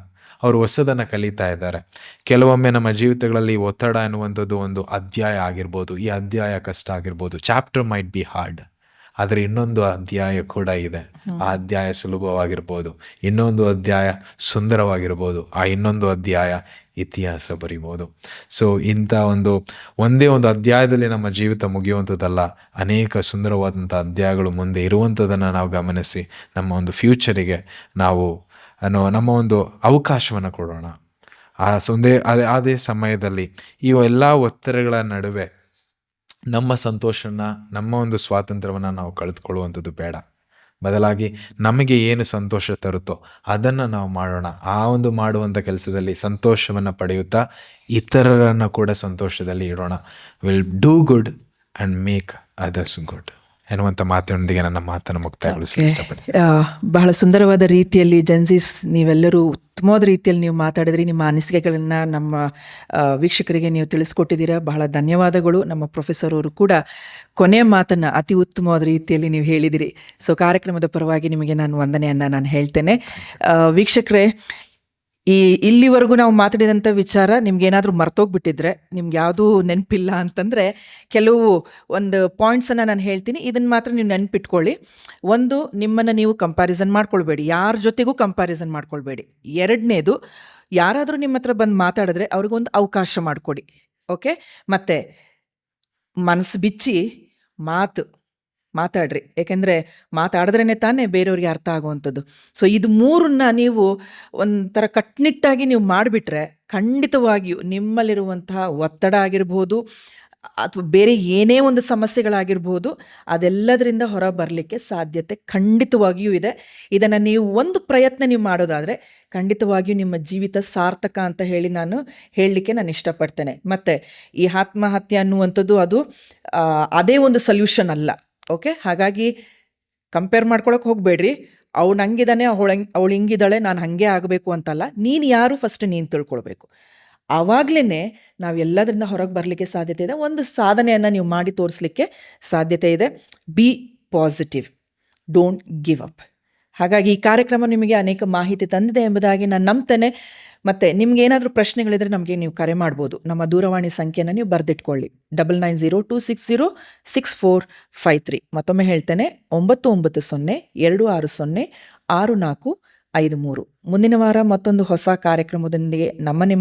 [SPEAKER 3] ಅವರು ಹೊಸದನ್ನು ಕಲಿತಾ ಇದ್ದಾರೆ. ಕೆಲವೊಮ್ಮೆ ನಮ್ಮ ಜೀವಿತಗಳಲ್ಲಿ ಒತ್ತಡ ಅನ್ನುವಂಥದ್ದು ಒಂದು ಅಧ್ಯಾಯ ಆಗಿರ್ಬೋದು ಈ ಅಧ್ಯಾಯ ಕಷ್ಟ ಆಗಿರ್ಬೋದು ಚಾಪ್ಟರ್ ಮೈಟ್ ಬಿ ಹಾರ್ಡ್ ಆದರೆ ಇನ್ನೊಂದು ಅಧ್ಯಾಯ ಕೂಡ ಇದೆ. ಆ ಅಧ್ಯಾಯ ಸುಲಭವಾಗಿರ್ಬೋದು. ಇನ್ನೊಂದು ಅಧ್ಯಾಯ ಸುಂದರವಾಗಿರ್ಬೋದು. ಆ ಇನ್ನೊಂದು ಅಧ್ಯಾಯ ಇತಿಹಾಸ ಬರಿಬೋದು. ಸೊ ಇಂಥ ಒಂದು, ಒಂದೇ ಒಂದು ಅಧ್ಯಾಯದಲ್ಲಿ ನಮ್ಮ ಜೀವಿತ ಮುಗಿಯುವಂಥದ್ದಲ್ಲ, ಅನೇಕ ಸುಂದರವಾದಂಥ ಅಧ್ಯಾಯಗಳು ಮುಂದೆ ಇರುವಂಥದ್ದನ್ನು ನಾವು ಗಮನಿಸಿ, ನಮ್ಮ ಒಂದು ಫ್ಯೂಚರಿಗೆ ನಾವು ಅನ್ನೋ ನಮ್ಮ ಒಂದು ಅವಕಾಶವನ್ನು ಕೊಡೋಣ. ಆ ಸೊಂದೇ ಅದೇ ಅದೇ ಸಮಯದಲ್ಲಿ ಈ ಎಲ್ಲ ಒತ್ತಡಗಳ ನಡುವೆ ನಮ್ಮ ಸಂತೋಷನ, ನಮ್ಮ ಒಂದು ಸ್ವಾತಂತ್ರ್ಯವನ್ನು ನಾವು ಕಳೆದುಕೊಳ್ಳುವಂಥದ್ದು ಬೇಡ. ಬದಲಾಗಿ ನಮಗೆ ಏನು ಸಂತೋಷ ತರುತ್ತೋ ಅದನ್ನು ನಾವು ಮಾಡೋಣ. ಆ ಒಂದು ಮಾಡುವಂಥ ಕೆಲಸದಲ್ಲಿ ಸಂತೋಷವನ್ನು ಪಡೆಯುತ್ತಾ ಇತರರನ್ನು ಕೂಡ ಸಂತೋಷದಲ್ಲಿ ಇಡೋಣ. Will do good and make others good ಎನ್ನುವಂಥ ಮಾತಿನೊಂದಿಗೆ ನನ್ನ ಮಾತನ್ನು ಮುಕ್ತಾಯಗೊಳಿಸಲು ಇಷ್ಟಪಡ್ತೀನಿ.
[SPEAKER 2] ಬಹಳ ಸುಂದರವಾದ ರೀತಿಯಲ್ಲಿ ಜನ್ಸಿಸ್ ನೀವೆಲ್ಲರೂ ಉತ್ತಮವಾದ ರೀತಿಯಲ್ಲಿ ನೀವು ಮಾತಾಡಿದ್ರಿ. ನಿಮ್ಮ ಅನಿಸಿಕೆಗಳನ್ನು ನಮ್ಮ ವೀಕ್ಷಕರಿಗೆ ನೀವು ತಿಳಿಸ್ಕೊಟ್ಟಿದ್ದೀರಾ. ಬಹಳ ಧನ್ಯವಾದಗಳು. ನಮ್ಮ ಪ್ರೊಫೆಸರ್ ಅವರು ಕೂಡ ಕೊನೆಯ ಮಾತನ್ನು ಅತಿ ಉತ್ತಮವಾದ ರೀತಿಯಲ್ಲಿ ನೀವು ಹೇಳಿದಿರಿ. ಸೊ ಕಾರ್ಯಕ್ರಮದ ಪರವಾಗಿ ನಿಮಗೆ ನಾನು ವಂದನೆಯನ್ನು ನಾನು ಹೇಳ್ತೇನೆ. ವೀಕ್ಷಕರೇ ಈ ಇಲ್ಲಿವರೆಗೂ ನಾವು ಮಾತಾಡಿದಂಥ ವಿಚಾರ ನಿಮ್ಗೇನಾದರೂ ಮರ್ತೋಗ್ಬಿಟ್ಟಿದ್ರೆ, ನಿಮ್ಗೆ ಯಾವುದೂ ನೆನಪಿಲ್ಲ ಅಂತಂದರೆ ಕೆಲವು ಒಂದು ಪಾಯಿಂಟ್ಸನ್ನು ನಾನು ಹೇಳ್ತೀನಿ. ಇದನ್ನು ಮಾತ್ರ ನೀವು ನೆನ್ಪಿಟ್ಕೊಳ್ಳಿ. ಒಂದು, ನಿಮ್ಮನ್ನು ನೀವು ಕಂಪ್ಯಾರಿಸನ್ ಮಾಡ್ಕೊಳ್ಬೇಡಿ. ಯಾರ ಜೊತೆಗೂ ಕಂಪ್ಯಾರಿಸನ್ ಮಾಡ್ಕೊಳ್ಬೇಡಿ. ಎರಡನೇದು, ಯಾರಾದರೂ ನಿಮ್ಮ ಹತ್ರ ಬಂದು ಮಾತಾಡಿದ್ರೆ ಅವ್ರಿಗೊಂದು ಅವಕಾಶ ಮಾಡಿಕೊಡಿ. ಓಕೆ ಮತ್ತು ಮನಸ್ಸು ಬಿಚ್ಚಿ ಮಾತು ಮಾತಾಡ್ರಿ. ಏಕೆಂದರೆ ಮಾತಾಡಿದ್ರೇ ತಾನೇ ಬೇರೆಯವ್ರಿಗೆ ಅರ್ಥ ಆಗುವಂಥದ್ದು. ಸೊ ಇದು ಮೂರನ್ನ ನೀವು ಒಂಥರ ಕಟ್ಟುನಿಟ್ಟಾಗಿ ನೀವು ಮಾಡಿಬಿಟ್ರೆ ಖಂಡಿತವಾಗಿಯೂ ನಿಮ್ಮಲ್ಲಿರುವಂತಹ ಒತ್ತಡ ಆಗಿರ್ಬೋದು, ಅಥವಾ ಬೇರೆ ಏನೇ ಒಂದು ಸಮಸ್ಯೆಗಳಾಗಿರ್ಬೋದು, ಅದೆಲ್ಲದರಿಂದ ಹೊರ ಬರಲಿಕ್ಕೆ ಸಾಧ್ಯತೆ ಖಂಡಿತವಾಗಿಯೂ ಇದೆ. ಇದನ್ನು ನೀವು ಒಂದು ಪ್ರಯತ್ನ ನೀವು ಮಾಡೋದಾದರೆ ಖಂಡಿತವಾಗಿಯೂ ನಿಮ್ಮ ಜೀವಿತ ಸಾರ್ಥಕ ಅಂತ ಹೇಳಿ ನಾನು ಹೇಳಲಿಕ್ಕೆ ನಾನು ಇಷ್ಟಪಡ್ತೇನೆ. ಮತ್ತು ಈ ಆತ್ಮಹತ್ಯೆ ಅನ್ನುವಂಥದ್ದು ಅದು ಅದೇ ಒಂದು ಸೊಲ್ಯೂಷನ್ ಅಲ್ಲ. ಓಕೆ ಹಾಗಾಗಿ ಕಂಪೇರ್ ಮಾಡ್ಕೊಳಕ್ಕೆ ಹೋಗಬೇಡ್ರಿ. ಅವ್ನು ಹಂಗಿದ್ದಾನೆ ಅವಳು ಅವಳು ಹಿಂಗಿದ್ದಾಳೆ ನಾನು ಹಾಗೆ ಆಗಬೇಕು ಅಂತಲ್ಲ. ನೀನು ಯಾರು ಫಸ್ಟ್ ನೀನು ತಿಳ್ಕೊಳ್ಬೇಕು. ಆವಾಗಲೇ ನಾವು ಎಲ್ಲದರಿಂದ ಹೊರಗೆ ಬರಲಿಕ್ಕೆ ಸಾಧ್ಯತೆ ಇದೆ. ಒಂದು ಸಾಧನೆಯನ್ನು ನೀವು ಮಾಡಿ ತೋರಿಸ್ಲಿಕ್ಕೆ ಸಾಧ್ಯತೆ ಇದೆ. Be positive don't give up ಹಾಗಾಗಿ ಈ ಕಾರ್ಯಕ್ರಮ ನಿಮಗೆ ಅನೇಕ ಮಾಹಿತಿ ತಂದಿದೆ ಎಂಬುದಾಗಿ ನಾನು ನಂಬ್ತೇನೆ. ಮತ್ತೆ ನಿಮ್ಗೆ ಏನಾದರೂ ಪ್ರಶ್ನೆಗಳಿದ್ರೆ ನಮಗೆ ನೀವು ಕರೆ ಮಾಡ್ಬೋದು. ನಮ್ಮ ದೂರವಾಣಿ ಸಂಖ್ಯೆನ ನೀವು ಬರೆದಿಟ್ಕೊಳ್ಳಿ. Double nine zero two six zero six four five three. ಮತ್ತೊಮ್ಮೆ ಹೇಳ್ತೇನೆ, ಒಂಬತ್ತು ಒಂಬತ್ತು ಸೊನ್ನೆ, ಎರಡು ಆರು ಸೊನ್ನೆ, ಆರು ನಾಲ್ಕು, ಐದು ಮೂರು. ಮುಂದಿನ ವಾರ ಮತ್ತೊಂದು ಹೊಸ ಕಾರ್ಯಕ್ರಮದೊಂದಿಗೆ ನಮ್ಮ ನಿಮ್ಮ